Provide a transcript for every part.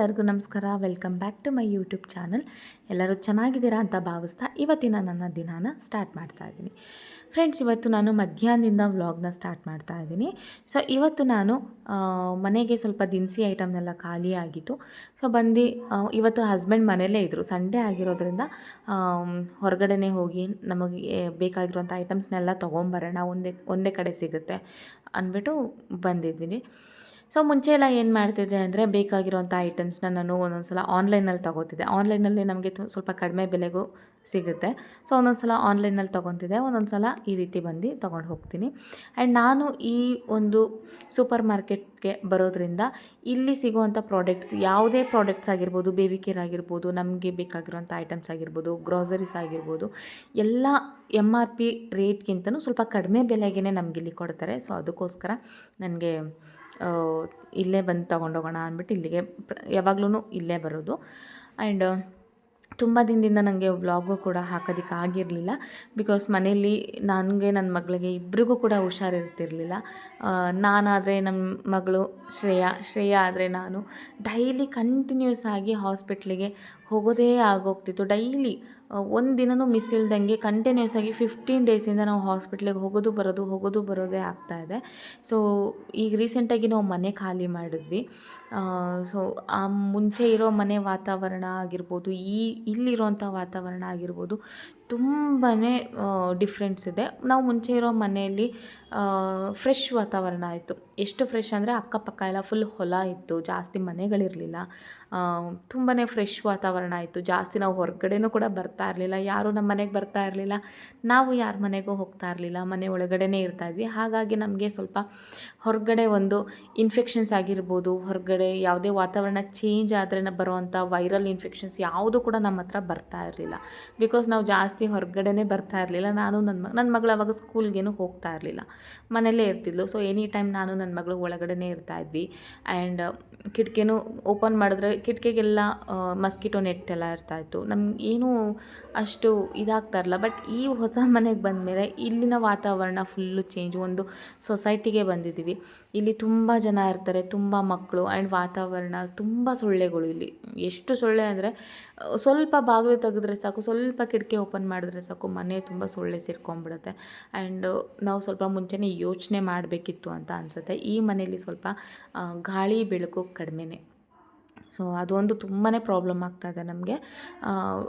ಎಲ್ಲರಿಗೂ ನಮಸ್ಕಾರ. Welcome back to my YouTube channel ಎಲ್ಲರೂ ಚೆನ್ನಾಗಿದ್ದೀರಾ ಅಂತ ಭಾವಿಸ್ತಾ ಇವತ್ತಿನ ನನ್ನ ದಿನಾನ ಸ್ಟಾರ್ಟ್ ಮಾಡ್ತಾ ಇದ್ದೀನಿ. ಫ್ರೆಂಡ್ಸ್ ಇವತ್ತು ನಾನು ಮಧ್ಯಾಹ್ನದಿಂದ ವ್ಲಾಗ್ನ ಸ್ಟಾರ್ಟ್ ಮಾಡ್ತಾ ಇದ್ದೀನಿ. ಸೊ ಇವತ್ತು ನಾನು ಮನೆಗೆ ಸ್ವಲ್ಪ ದಿನಸಿ ಐಟಮ್ನೆಲ್ಲ ಖಾಲಿ ಆಗಿತ್ತು. ಸೊ ಬಂದು ಇವತ್ತು ಹಸ್ಬೆಂಡ್ ಮನೆಯಲ್ಲೇ ಇದ್ದರು ಸಂಡೇ ಆಗಿರೋದ್ರಿಂದ ಹೊರಗಡೆ ಹೊರಗಡೆನೇ ಹೋಗಿ ನಮಗೆ ಬೇಕಾಗಿರುವಂಥ ಐಟಮ್ಸ್ನೆಲ್ಲ ತೊಗೊಂಬರೋಣ, ಒಂದೇ ಒಂದೇ ಕಡೆ ಸಿಗುತ್ತೆ ಅಂದ್ಬಿಟ್ಟು ಬಂದಿದ್ವಿ ಸೊ ಮುಂಚೆ ಎಲ್ಲ ಏನು ಮಾಡ್ತಿದ್ದೆ ಅಂದರೆ ಬೇಕಾಗಿರುವಂಥ ಐಟಮ್ಸ್ನ ನಾನು ಒಂದೊಂದು ಸಲ ಆನ್ಲೈನಲ್ಲಿ ತೊಗೋತಿದ್ದೆ. ಆನ್ಲೈನಲ್ಲಿ ನಮಗೆ ಸ್ವಲ್ಪ ಕಡಿಮೆ ಬೆಲೆಗೂ ಸಿಗುತ್ತೆ. ಸೊ ಒಂದೊಂದು ಸಲ ಆನ್ಲೈನಲ್ಲಿ ತೊಗೊತಿದ್ದೆ. ಒಂದೊಂದು ಸಲ ಈ ರೀತಿ ಬಂದು ತೊಗೊಂಡು ಹೋಗ್ತೀನಿ. ಆ್ಯಂಡ್ ನಾನು ಈ ಒಂದು ಸೂಪರ್ ಮಾರ್ಕೆಟ್ಗೆ ಬರೋದ್ರಿಂದ ಇಲ್ಲಿ ಸಿಗುವಂಥ ಪ್ರಾಡಕ್ಟ್ಸ್ ಯಾವುದೇ ಪ್ರಾಡಕ್ಟ್ಸ್ ಆಗಿರ್ಬೋದು ಬೇಬಿ ಕೇರ್ ಆಗಿರ್ಬೋದು, ನಮಗೆ ಬೇಕಾಗಿರುವಂಥ ಐಟಮ್ಸ್ ಆಗಿರ್ಬೋದು ಗ್ರಾಸರೀಸ್ ಆಗಿರ್ಬೋದು, ಎಲ್ಲ ಎಂ ಆರ್ ಪಿ ರೇಟ್ಗಿಂತಲೂ ಸ್ವಲ್ಪ ಕಡಿಮೆ ಬೆಲೆಗೇ ನಮಗಿಲ್ಲಿ ಕೊಡ್ತಾರೆ. ಸೊ ಅದಕ್ಕೋಸ್ಕರ ನನಗೆ ಇಲ್ಲೇ ಬಂದು ತೊಗೊಂಡೋಗೋಣ ಅಂದ್ಬಿಟ್ಟು ಇಲ್ಲಿಗೆ ಯಾವಾಗ್ಲೂ ಇಲ್ಲೇ ಬರೋದು. ಆ್ಯಂಡ್ ತುಂಬ ದಿನದಿಂದ ನನಗೆ ವ್ಲಾಗು ಕೂಡ ಹಾಕೋದಕ್ಕೆ ಆಗಿರಲಿಲ್ಲ. ಬಿಕಾಸ್ ಮನೆಯಲ್ಲಿ ನನಗೆ ನನ್ನ ಮಗಳಿಗೆ ಇಬ್ರಿಗೂ ಕೂಡ ಹುಷಾರಿರ್ತಿರ್ಲಿಲ್ಲ. ನಾನಾದರೆ ನಮ್ಮ ಮಗಳು ಶ್ರೇಯಾ. ಶ್ರೇಯಾ ಆದರೆ ನಾನು ಡೈಲಿ ಕಂಟಿನ್ಯೂಸ್ ಆಗಿ ಹಾಸ್ಪಿಟ್ಲಿಗೆ ಹೋಗೋದೇ ಆಗೋಗ್ತಿತ್ತು. ಡೈಲಿ ಒಂದು ದಿನವೂ ಮಿಸ್ ಇಲ್ದಂಗೆ ಕಂಟಿನ್ಯೂಸ್ ಆಗಿ ಫಿಫ್ಟೀನ್ ಡೇಸಿಂದ ನಾವು ಹಾಸ್ಪಿಟ್ಲಿಗೆ ಹೋಗೋದು ಬರೋದು, ಹೋಗೋದು ಬರೋದೇ ಆಗ್ತಾ ಇದೆ. ಸೊ ಈಗ ರೀಸೆಂಟಾಗಿ ನಾವು ಮನೆ ಖಾಲಿ ಮಾಡಿದ್ವಿ. ಸೊ ಆ ಮುಂಚೆ ಇರೋ ಮನೆ ವಾತಾವರಣ ಆಗಿರ್ಬೋದು, ಈ ಇಲ್ಲಿರೋಂಥ ವಾತಾವರಣ ಆಗಿರ್ಬೋದು ತುಂಬಾ ಡಿಫ್ರೆನ್ಸ್ ಇದೆ. ನಾವು ಮುಂಚೆ ಇರೋ ಮನೆಯಲ್ಲಿ ಫ್ರೆಶ್ ವಾತಾವರಣ ಇತ್ತು ಎಷ್ಟು ಫ್ರೆಶ್ ಅಂದರೆ ಅಕ್ಕಪಕ್ಕ ಎಲ್ಲ ಫುಲ್ ಹೊಲ ಇತ್ತು, ಜಾಸ್ತಿ ಮನೆಗಳಿರಲಿಲ್ಲ. ತುಂಬಾ ಫ್ರೆಶ್ ವಾತಾವರಣ ಇತ್ತು. ಜಾಸ್ತಿ ನಾವು ಹೊರಗಡೆನೂ ಕೂಡ ಬರ್ತಾ ಇರಲಿಲ್ಲ. ಯಾರೂ ನಮ್ಮ ಮನೆಗೆ ಬರ್ತಾ ಇರಲಿಲ್ಲ. ನಾವು ಯಾರ ಮನೆಗೂ ಹೋಗ್ತಾ ಇರಲಿಲ್ಲ. ಮನೆ ಒಳಗಡೆನೇ ಇರ್ತಾ ಇದ್ವಿ. ಹಾಗಾಗಿ ನಮಗೆ ಸ್ವಲ್ಪ ಹೊರಗಡೆ ಒಂದು ಇನ್ಫೆಕ್ಷನ್ಸ್ ಆಗಿರ್ಬೋದು, ಹೊರಗಡೆ ಯಾವುದೇ ವಾತಾವರಣ ಚೇಂಜ್ ಆದರೆ ಬರುವಂಥ ವೈರಲ್ ಇನ್ಫೆಕ್ಷನ್ಸ್ ಯಾವುದು ಕೂಡ ನಮ್ಮ ಹತ್ರ ಬರ್ತಾ ಇರಲಿಲ್ಲ. ಬಿಕಾಸ್ ನಾವು ಜಾಸ್ತಿ ಹೊರಗಡೆನೇ ಬರ್ತಾ ಇರಲಿಲ್ಲ. ನಾನು ನನ್ನ ನನ್ನ ಮಗಳು ಅವಾಗ ಸ್ಕೂಲ್ಗೇನು ಹೋಗ್ತಾ ಇರಲಿಲ್ಲ. ಮನೆಯಲ್ಲೇ ಇರ್ತಿದ್ಲು. ಸೊ ಎನಿ ಟೈಮ್ ನಾನು ನನ್ನ ಮಗಳು ಒಳಗಡೆನೇ ಇರ್ತಾ ಇದ್ವಿ. ಆ್ಯಂಡ್ ಕಿಟಕಿನೂ ಓಪನ್ ಮಾಡಿದ್ರೆ ಕಿಟಕಿಗೆಲ್ಲ ಮಸ್ಕಿಟೋ ನೆಟ್ ಎಲ್ಲ ಇರ್ತಾಯಿತ್ತು ನಮ್ಗೆ ಏನೂ ಅಷ್ಟು ಇದಾಗ್ತಾ ಇರಲ್ಲ ಬಟ್ ಈ ಹೊಸ ಮನೆಗೆ ಬಂದಮೇಲೆ ಇಲ್ಲಿನ ವಾತಾವರಣ ಫುಲ್ಲು ಚೇಂಜ್ ಒಂದು ಸೊಸೈಟಿಗೆ ಬಂದಿದ್ದೀವಿ. ಇಲ್ಲಿ ತುಂಬ ಜನ ಇರ್ತಾರೆ, ತುಂಬ ಮಕ್ಕಳು ಆ್ಯಂಡ್ ವಾತಾವರಣ ತುಂಬ ಸೊಳ್ಳೆಗಳು ಇಲ್ಲಿ. ಎಷ್ಟು ಸೊಳ್ಳೆ ಅಂದರೆ ಸ್ವಲ್ಪ ಬಾಗಿಲು ತೆಗೆದ್ರೆ ಸಾಕು, ಸ್ವಲ್ಪ ಕಿಟಕಿ ಓಪನ್ ಮಾಡಿದ್ರೆ ಸಾಕು, ಮನೆ ತುಂಬ ಸೊಳ್ಳೆ ಸೇರ್ಕೊಂಡ್ಬಿಡುತ್ತೆ. ಆ್ಯಂಡ್ ನಾವು ಸ್ವಲ್ಪ ಮುಂಚೆನೇ ಯೋಚನೆ ಮಾಡಬೇಕಿತ್ತು ಅಂತ ಅನಿಸುತ್ತೆ. ಈ ಮನೆಯಲ್ಲಿ ಸ್ವಲ್ಪ ಗಾಳಿ ಬೆಳಕು ಕಡಿಮೆನೆ. ಸೊ, ಅದೊಂದು ತುಂಬಾ ಪ್ರಾಬ್ಲಮ್ ಆಗ್ತಾಯಿದೆ ನಮಗೆ.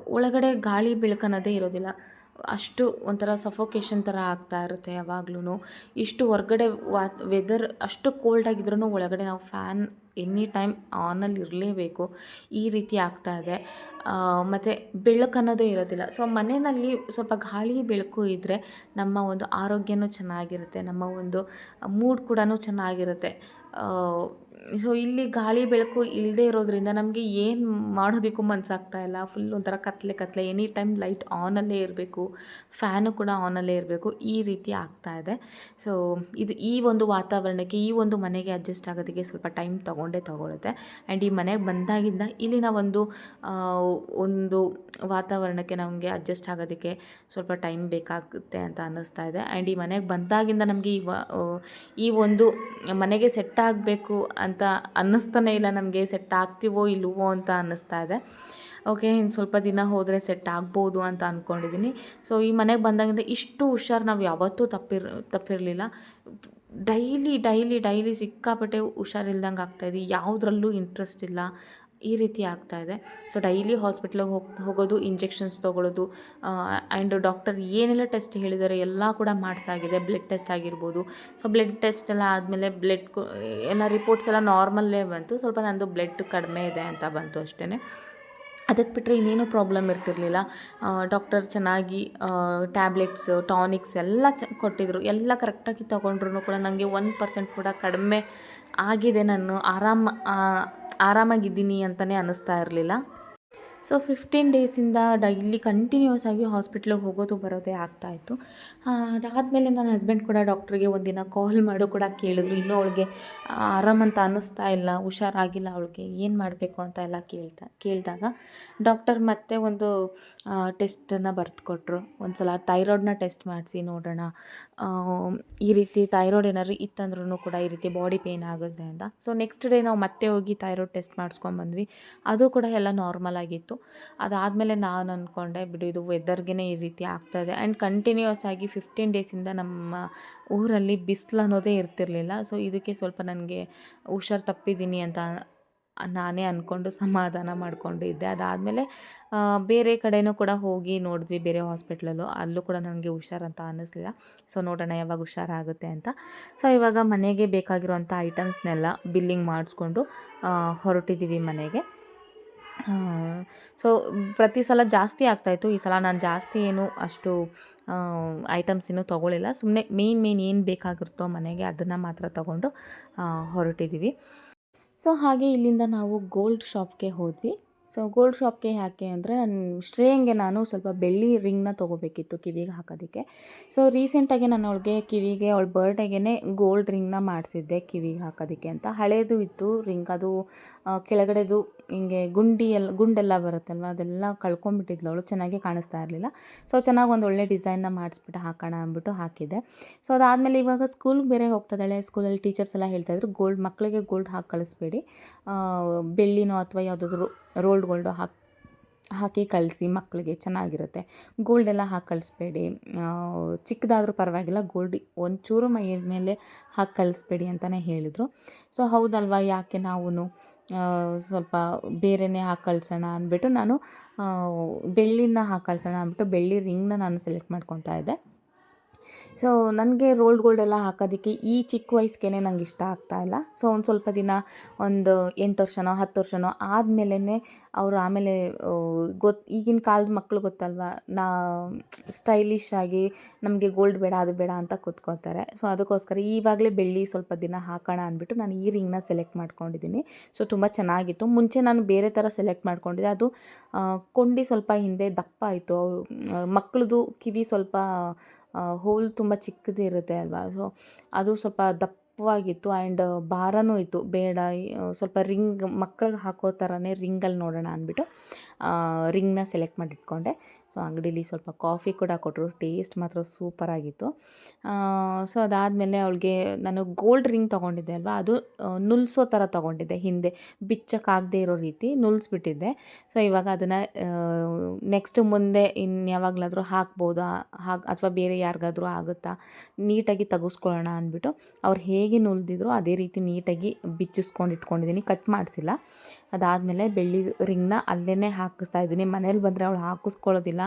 ಒಳಗಡೆ ಗಾಳಿ ಬೆಳಕು ಇರೋದಿಲ್ಲ. ಅಷ್ಟು ಒಂಥರ ಸಫೋಕೇಶನ್ ಥರ ಆಗ್ತಾ ಇರುತ್ತೆ ಯಾವಾಗ್ಲೂ ಇಷ್ಟು ಹೊರ್ಗಡೆ ವಾ ವೆದರ್ ಅಷ್ಟು ಕೋಲ್ಡ್ ಆಗಿದ್ರೂ ಒಳಗಡೆ ನಾವು ಫ್ಯಾನ್ ಎನಿ ಟೈಮ್ ಆನಲ್ಲಿ ಇರಲೇಬೇಕು. ಈ ರೀತಿ ಆಗ್ತಾ ಇದೆ. ಮತ್ತು ಬೆಳಕು ಅನ್ನೋದೇ ಇರೋದಿಲ್ಲ. ಸೊ ಮನೆಯಲ್ಲಿ ಸ್ವಲ್ಪ ಗಾಳಿ ಬೆಳಕು ಇದ್ದರೆ ನಮ್ಮ ಒಂದು ಆರೋಗ್ಯನೂ ಚೆನ್ನಾಗಿರುತ್ತೆ. ನಮ್ಮ ಒಂದು ಮೂಡ್ ಕೂಡ ಚೆನ್ನಾಗಿರುತ್ತೆ. ಸೊ ಇಲ್ಲಿ ಗಾಳಿ ಬೆಳಕು ಇಲ್ಲದೆ ಇರೋದ್ರಿಂದ ನಮಗೆ ಏನು ಮಾಡೋದಕ್ಕೂ ಮನಸ್ಸಾಗ್ತಾ ಇಲ್ಲ. ಫುಲ್ ಒಂಥರ ಕತ್ಲೆ ಕತ್ಲೆ. ಎನಿ ಟೈಮ್ ಲೈಟ್ ಆನಲ್ಲೇ ಇರಬೇಕು. ಫ್ಯಾನು ಕೂಡ ಆನಲ್ಲೇ ಇರಬೇಕು. ಈ ರೀತಿ ಆಗ್ತಾ ಇದೆ. ಸೊ ಇದು ಈ ಒಂದು ವಾತಾವರಣಕ್ಕೆ, ಈ ಒಂದು ಮನೆಗೆ ಅಡ್ಜಸ್ಟ್ ಆಗೋದಕ್ಕೆ ಸ್ವಲ್ಪ ಟೈಮ್ ತೊಗೊಂಡೇ ತೊಗೊಳುತ್ತೆ. ಆ್ಯಂಡ್ ಈ ಮನೆಗೆ ಬಂದಾಗಿಂದ ಇಲ್ಲಿನ ಒಂದು ಒಂದು ವಾತಾವರಣಕ್ಕೆ ನಮಗೆ ಅಡ್ಜಸ್ಟ್ ಆಗೋದಕ್ಕೆ ಸ್ವಲ್ಪ ಟೈಮ್ ಬೇಕಾಗುತ್ತೆ ಅಂತ ಅನ್ನಿಸ್ತಾ ಇದೆ. ಆ್ಯಂಡ್ ಈ ಮನೆಗೆ ಬಂದಾಗಿಂದ ನಮಗೆ ಈ ಈ ಒಂದು ಮನೆಗೆ ಸೆಟ್ ಆಗಬೇಕು ಅಂತ ಅನ್ನಿಸ್ತಾನೆ ಇಲ್ಲ ನಮಗೆ ಸೆಟ್ ಆಗ್ತೀವೋ ಇಲ್ಲವೋ ಅಂತ ಅನ್ನಿಸ್ತಾ ಇದೆ. ಓಕೆ ಇನ್ನು ಸ್ವಲ್ಪ ದಿನ ಹೋದರೆ ಸೆಟ್ ಆಗ್ಬೋದು ಅಂತ ಅಂದ್ಕೊಂಡಿದ್ದೀನಿ ಸೊ ಈ ಮನೆಗೆ ಬಂದಾಗಿಂದ ಇಷ್ಟು ಹುಷಾರು ನಾವು ಯಾವತ್ತೂ ತಪ್ಪಿರ್, ತಪ್ಪಿರಲಿಲ್ಲ. ಡೈಲಿ ಡೈಲಿ ಡೈಲಿ ಸಿಕ್ಕಾಪಟ್ಟೆ ಹುಷಾರಿಲ್ದಂಗೆ ಆಗ್ತಾಯಿದೆ ಯಾವುದ್ರಲ್ಲೂ ಇಂಟ್ರೆಸ್ಟ್ ಇಲ್ಲ. ಈ ರೀತಿ ಆಗ್ತಾ ಇದೆ. ಸೊ ಡೈಲಿ ಹಾಸ್ಪಿಟ್ಲಿಗೆ ಹೋಗಿ, ಹೋಗೋದು ಇಂಜೆಕ್ಷನ್ಸ್ ತೊಗೊಳ್ಳೋದು ಆ್ಯಂಡ್ ಡಾಕ್ಟರ್ ಏನೆಲ್ಲ ಟೆಸ್ಟ್ ಹೇಳಿದ್ದಾರೆ ಎಲ್ಲ ಕೂಡ ಮಾಡಿಸಾಗಿದೆ ಬ್ಲಡ್ ಟೆಸ್ಟ್ ಆಗಿರ್ಬೋದು. ಸೊ ಬ್ಲಡ್ ಟೆಸ್ಟ್ ಎಲ್ಲ ಆದಮೇಲೆ ಬ್ಲಡ್ ಎಲ್ಲ ರಿಪೋರ್ಟ್ಸ್ ಎಲ್ಲ ನಾರ್ಮಲ್ಲೇ ಬಂತು. ಸ್ವಲ್ಪ ನಂದು ಬ್ಲಡ್ ಕಡಿಮೆ ಇದೆ ಅಂತ ಬಂತು ಅಷ್ಟೇ ಅದಕ್ಕೆ ಬಿಟ್ಟರೆ ಇನ್ನೇನು ಪ್ರಾಬ್ಲಮ್ ಇರ್ತಿರ್ಲಿಲ್ಲ. ಡಾಕ್ಟರ್ ಚೆನ್ನಾಗಿ ಟ್ಯಾಬ್ಲೆಟ್ಸ್ ಟಾನಿಕ್ಸ್ ಎಲ್ಲ ಚ, ಕೊಟ್ಟಿದ್ರು. ಎಲ್ಲ ಕರೆಕ್ಟಾಗಿ ತೊಗೊಂಡ್ರು ಕೂಡ ನನಗೆ ಒನ್ ಪರ್ಸೆಂಟ್ ಕೂಡ ಕಡಿಮೆ ಆಗಿದೆ. ನಾನು ಆರಾಮ ಆರಾಮಾಗಿದ್ದೀನಿ ಅಂತಲೇ ಅನ್ನಿಸ್ತಾ ಇರಲಿಲ್ಲ. ಸೊ ಫಿಫ್ಟೀನ್ ಡೇಸಿಂದ ಡೈಲಿ ಕಂಟಿನ್ಯೂಸ್ ಆಗಿ ಹಾಸ್ಪಿಟ್ಲಿಗೆ ಹೋಗೋದು ಬರೋದೇ ಆಗ್ತಾಯಿತ್ತು ಅದಾದಮೇಲೆ ನನ್ನ ಹಸ್ಬೆಂಡ್ ಕೂಡ ಡಾಕ್ಟ್ರಿಗೆ ಒಂದಿನ ಕಾಲ್ ಮಾಡು ಕೂಡ ಕೇಳಿದ್ರು. ಇನ್ನೂ ಅವಳಿಗೆ ಆರಾಮಂತ ಅನ್ನಿಸ್ತಾ ಇಲ್ಲ, ಹುಷಾರಾಗಿಲ್ಲ ಅವಳಿಗೆ, ಏನು ಮಾಡಬೇಕು ಅಂತ ಎಲ್ಲ ಕೇಳ್ತಾ, ಕೇಳಿದಾಗ ಡಾಕ್ಟರ್ ಮತ್ತೆ ಒಂದು ಟೆಸ್ಟನ್ನು ಬರೆದುಕೊಟ್ರು. ಒಂದು ಸಲ ಥೈರಾಯ್ಡ್ನ ಟೆಸ್ಟ್ ಮಾಡಿಸಿ ನೋಡೋಣ. ಈ ರೀತಿ ಥೈರಾಯ್ಡ್ ಏನಾದ್ರು ಇತ್ತಂದ್ರೂ ಕೂಡ ಈ ರೀತಿ ಬಾಡಿ ಪೇಯ್ನ್ ಆಗುತ್ತೆ ಅಂತ. ಸೊ ನೆಕ್ಸ್ಟ್ ಡೇ ನಾವು ಮತ್ತೆ ಹೋಗಿ ಥೈರಾಯ್ಡ್ ಟೆಸ್ಟ್ ಮಾಡಿಸ್ಕೊಂಬಂದ್ವಿ. ಅದು ಕೂಡ ಎಲ್ಲ ನಾರ್ಮಲ್ ಆಗಿತ್ತು. ಅದಾದಮೇಲೆ ನಾನು ಅಂದ್ಕೊಂಡೆ ಬಿಡು ಇದು ವೆದರ್ಗೆ ಈ ರೀತಿ ಆಗ್ತಾಯಿದೆ ಆ್ಯಂಡ್ ಕಂಟಿನ್ಯೂಸ್ ಆಗಿ ಫಿಫ್ಟೀನ್ ಡೇಸಿಂದ ನಮ್ಮ ಊರಲ್ಲಿ ಬಿಸಿಲು ಅನ್ನೋದೇ ಇರ್ತಿರಲಿಲ್ಲ. ಸೊ ಇದಕ್ಕೆ ಸ್ವಲ್ಪ ನನಗೆ ಹುಷಾರು ತಪ್ಪಿದ್ದೀನಿ ಅಂತ ನಾನೇ ಅಂದ್ಕೊಂಡು ಸಮಾಧಾನ ಮಾಡಿಕೊಂಡು ಇದ್ದೆ. ಅದಾದಮೇಲೆ ಬೇರೆ ಕಡೆಯೂ ಕೂಡ ಹೋಗಿ ನೋಡಿದ್ವಿ, ಬೇರೆ ಹಾಸ್ಪಿಟ್ಲಲ್ಲೂ ಅಲ್ಲೂ. ಕೂಡ ನನಗೆ ಹುಷಾರಂತ ಅನ್ನಿಸ್ಲಿಲ್ಲ. ಸೊ ನೋಡೋಣ ಯಾವಾಗ ಹುಷಾರಾಗುತ್ತೆ ಅಂತ. ಸೊ ಇವಾಗ ಮನೆಗೆ ಬೇಕಾಗಿರುವಂಥ ಐಟಮ್ಸ್ನೆಲ್ಲ ಬಿಲ್ಲಿಂಗ್ ಮಾಡಿಸ್ಕೊಂಡು ಹೊರಟಿದ್ದೀವಿ ಮನೆಗೆ. ಸೊ ಪ್ರತಿ ಸಲ ಜಾಸ್ತಿ ಆಗ್ತಾಯಿತ್ತು ಈ ಸಲ ನಾನು ಜಾಸ್ತಿ ಏನು ಅಷ್ಟು ಐಟಮ್ಸ್ ಇನ್ನೂ ತೊಗೊಳ್ಳಿಲ್ಲ ಸುಮ್ಮನೆ ಮೇಯ್ನ್ ಮೇಯ್ನ್ ಏನು ಬೇಕಾಗಿರುತ್ತೋ ಮನೆಗೆ ಅದನ್ನು ಮಾತ್ರ ತೊಗೊಂಡು ಹೊರಟಿದ್ದೀವಿ ಸೊ ಹಾಗೆ ಇಲ್ಲಿಂದ ನಾವು ಗೋಲ್ಡ್ ಶಾಪ್ಗೆ ಹೋದ್ವಿ. ಸೊ ಗೋಲ್ಡ್ ಶಾಪ್ಗೆ ಯಾಕೆ ಅಂದರೆ ನನ್ನ ಶ್ರೇಯಂಗೆ ನಾನು ಸ್ವಲ್ಪ ಬೆಳ್ಳಿ ರಿಂಗ್ನ ತೊಗೋಬೇಕಿತ್ತು ಕಿವಿಗೆ ಹಾಕೋದಕ್ಕೆ. ಸೊ ರೀಸೆಂಟಾಗಿ ನಾನು ಅವಳಿಗೆ ಕಿವಿಗೆ, ಅವಳ ಬರ್ಡೇಗೆ ಗೋಲ್ಡ್ ರಿಂಗ್ನ ಮಾಡಿಸಿದ್ದೆ ಕಿವಿಗೆ ಹಾಕೋದಕ್ಕೆ ಅಂತ. ಹಳೇದು ಇತ್ತು ರಿಂಗ್ ಅದು ಕೆಳಗಡೆದು ಹಿಂಗೆ ಗುಂಡಿ ಎಲ್ಲ, ಗುಂಡೆಲ್ಲ ಬರುತ್ತಲ್ವ, ಅದೆಲ್ಲ ಕಳ್ಕೊಂಬಿಟ್ಟಿದ್ಲು ಅವಳು, ಚೆನ್ನಾಗಿ ಕಾಣಿಸ್ತಾ ಇರಲಿಲ್ಲ. ಸೊ ಚೆನ್ನಾಗಿ ಒಂದು ಒಳ್ಳೆ ಡಿಸೈನ್ನ ಮಾಡಿಸ್ಬಿಟ್ಟು ಹಾಕೋಣ ಅಂದ್ಬಿಟ್ಟು ಹಾಕಿದ್ದೆ. ಸೊ ಅದಾದಮೇಲೆ ಇವಾಗ ಸ್ಕೂಲ್ಗೆ ಬೇರೆ ಹೋಗ್ತದಾಳೆ ಸ್ಕೂಲಲ್ಲಿ ಟೀಚರ್ಸ್ ಎಲ್ಲ ಹೇಳ್ತಾಯಿದ್ರು ಗೋಲ್ಡ್ ಮಕ್ಕಳಿಗೆ ಗೋಲ್ಡ್ ಹಾಕಿ ಕಳಿಸ್ಬೇಡಿ. ಬೆಳ್ಳಿನೋ ಅಥವಾ ಯಾವುದಾದ್ರೂ ರೋಲ್ಡ್ ಗೋಲ್ಡು ಹಾಕಿ ಹಾಕಿ ಕಳಿಸಿ ಮಕ್ಕಳಿಗೆ ಚೆನ್ನಾಗಿರುತ್ತೆ. ಗೋಲ್ಡ್ ಎಲ್ಲ ಹಾಕಿ ಕಳಿಸ್ಬೇಡಿ. ಚಿಕ್ಕದಾದರೂ ಪರವಾಗಿಲ್ಲ, ಗೋಲ್ಡ್ ಒಂಚೂರು ಮೈ ಮೇಲೆ ಹಾಕಿ ಕಳಿಸ್ಬೇಡಿ ಅಂತಲೇ ಹೇಳಿದರು. ಸೊ, ಹೌದಲ್ವಾ? ಯಾಕೆ ನಾವು ಸ್ವಲ್ಪ ಬೇರೆಯೇ ಹಾಕಿ ಕಳ್ಸೋಣ ಅಂದ್ಬಿಟ್ಟು ನಾನು ಬೆಳ್ಳಿನ ಹಾಕಿ ಕಳ್ಸೋಣ ಅಂದ್ಬಿಟ್ಟು ಬೆಳ್ಳಿ ರಿಂಗ್ನ ನಾನು ಸೆಲೆಕ್ಟ್ ಮಾಡ್ಕೊತಾ ಇದ್ದೆ. ಸೊ ನನಗೆ ರೋಲ್ಡ್ ಗೋಲ್ಡ್ ಎಲ್ಲ ಹಾಕೋದಕ್ಕೆ ಈ ಚಿಕ್ಕ ವಯಸ್ಸಿಗೆ ನಂಗೆ ಇಷ್ಟ ಆಗ್ತಾ ಇಲ್ಲ. ಸೊ ಒಂದು ಸ್ವಲ್ಪ ದಿನ, ಒಂದು ಎಂಟು ವರ್ಷನೋ, ಹತ್ತು ವರ್ಷನೋ ಆದಮೇಲೆ ಅವರು ಆಮೇಲೆ ಗೊತ್ತು ಈಗಿನ ಕಾಲದ ಮಕ್ಕಳು ಗೊತ್ತಲ್ವ? ನಾ ಸ್ಟೈಲಿಶ್ ಆಗಿ ನಮಗೆ ಗೋಲ್ಡ್ ಬೇಡ, ಅದು ಬೇಡ ಅಂತ ಕೂತ್ಕೋತಾರೆ. ಸೊ ಅದಕ್ಕೋಸ್ಕರ ಈವಾಗಲೇ ಬೆಳ್ಳಿ ಸ್ವಲ್ಪ ದಿನ ಹಾಕೋಣ ಅಂದ್ಬಿಟ್ಟು ನಾನು ಈ ರಿಂಗ್ನ ಸೆಲೆಕ್ಟ್ ಮಾಡ್ಕೊಂಡಿದ್ದೀನಿ. ಸೊ ತುಂಬ ಚೆನ್ನಾಗಿತ್ತು. ಮುಂಚೆ ನಾನು ಬೇರೆ ಥರ ಸೆಲೆಕ್ಟ್ ಮಾಡ್ಕೊಂಡಿದ್ದೆ. ಅದು ಕೊಂಡಿ ಸ್ವಲ್ಪ ಹಿಂದೆ ದಪ್ಪ ಆಯಿತು. ಮಕ್ಕಳದು ಕಿವಿ ಸ್ವಲ್ಪ ಹೋಲ್ ತುಂಬ ಚಿಕ್ಕದಿರುತ್ತೆ ಅಲ್ವಾ? ಸೊ ಅದು ಸ್ವಲ್ಪ ದಪ್ಪವಾಗಿತ್ತು ಆ್ಯಂಡ್ ಭಾರನೂ ಇತ್ತು. ಬೇಡ ಸ್ವಲ್ಪ ರಿಂಗ್, ಮಕ್ಳಿಗೆ ಹಾಕೋ ಥರನೇ ರಿಂಗಲ್ಲಿ ನೋಡೋಣ ಅಂದ್ಬಿಟ್ಟು. ರಿಂಗ್ನ ಸೆಲೆಕ್ಟ್ ಮಾಡಿ ಇಟ್ಕೊಂಡೆ ಸೊ ಅಂಗಡೀಲಿ ಸ್ವಲ್ಪ ಕಾಫಿ ಕೂಡ ಕೊಟ್ಟರು ಟೇಸ್ಟ್ ಮಾತ್ರ ಸೂಪರಾಗಿತ್ತು ಸೊ ಅದಾದಮೇಲೆ ಅವಳಿಗೆ ನಾನು ಗೋಲ್ಡ್ ರಿಂಗ್ ತೊಗೊಂಡಿದ್ದೆ ಅಲ್ವಾ? ಅದು ನುಲ್ಸೋ ಥರ ತೊಗೊಂಡಿದ್ದೆ ಹಿಂದೆ. ಬಿಚ್ಚಕ್ಕಾಗದೇ ಇರೋ ರೀತಿ ನುಲ್ಸ್ಬಿಟ್ಟಿದ್ದೆ. ಸೊ ಇವಾಗ ಅದನ್ನು ನೆಕ್ಸ್ಟ್ ಮುಂದೆ ಇನ್ನು ಯಾವಾಗಲಾದರೂ ಹಾಕ್ಬೋದಾ? ಹಾಗೆ, ಅಥವಾ ಬೇರೆ ಯಾರಿಗಾದರೂ ಆಗುತ್ತಾ? ನೀಟಾಗಿ ತೆಗೆಸ್ಕೊಳ್ಳೋಣ ಅಂದ್ಬಿಟ್ಟು ಅವ್ರು ಹೇಗೆ ನುಲ್ದಿದ್ರು ಅದೇ ರೀತಿ ನೀಟಾಗಿ ಬಿಚ್ಚಿಸ್ಕೊಂಡು ಇಟ್ಕೊಂಡಿದ್ದೀನಿ ಕಟ್ ಮಾಡಿಸಿಲ್ಲ. ಅದಾದಮೇಲೆ ಬೆಳ್ಳಿ ರಿಂಗ್ನ ಅಲ್ಲೇ ಹಾಕಿಸ್ತಾ ಇದ್ದೀನಿ. ಮನೇಲಿ ಬಂದರೆ ಅವಳು ಹಾಕಿಸ್ಕೊಳ್ಳೋದಿಲ್ಲ.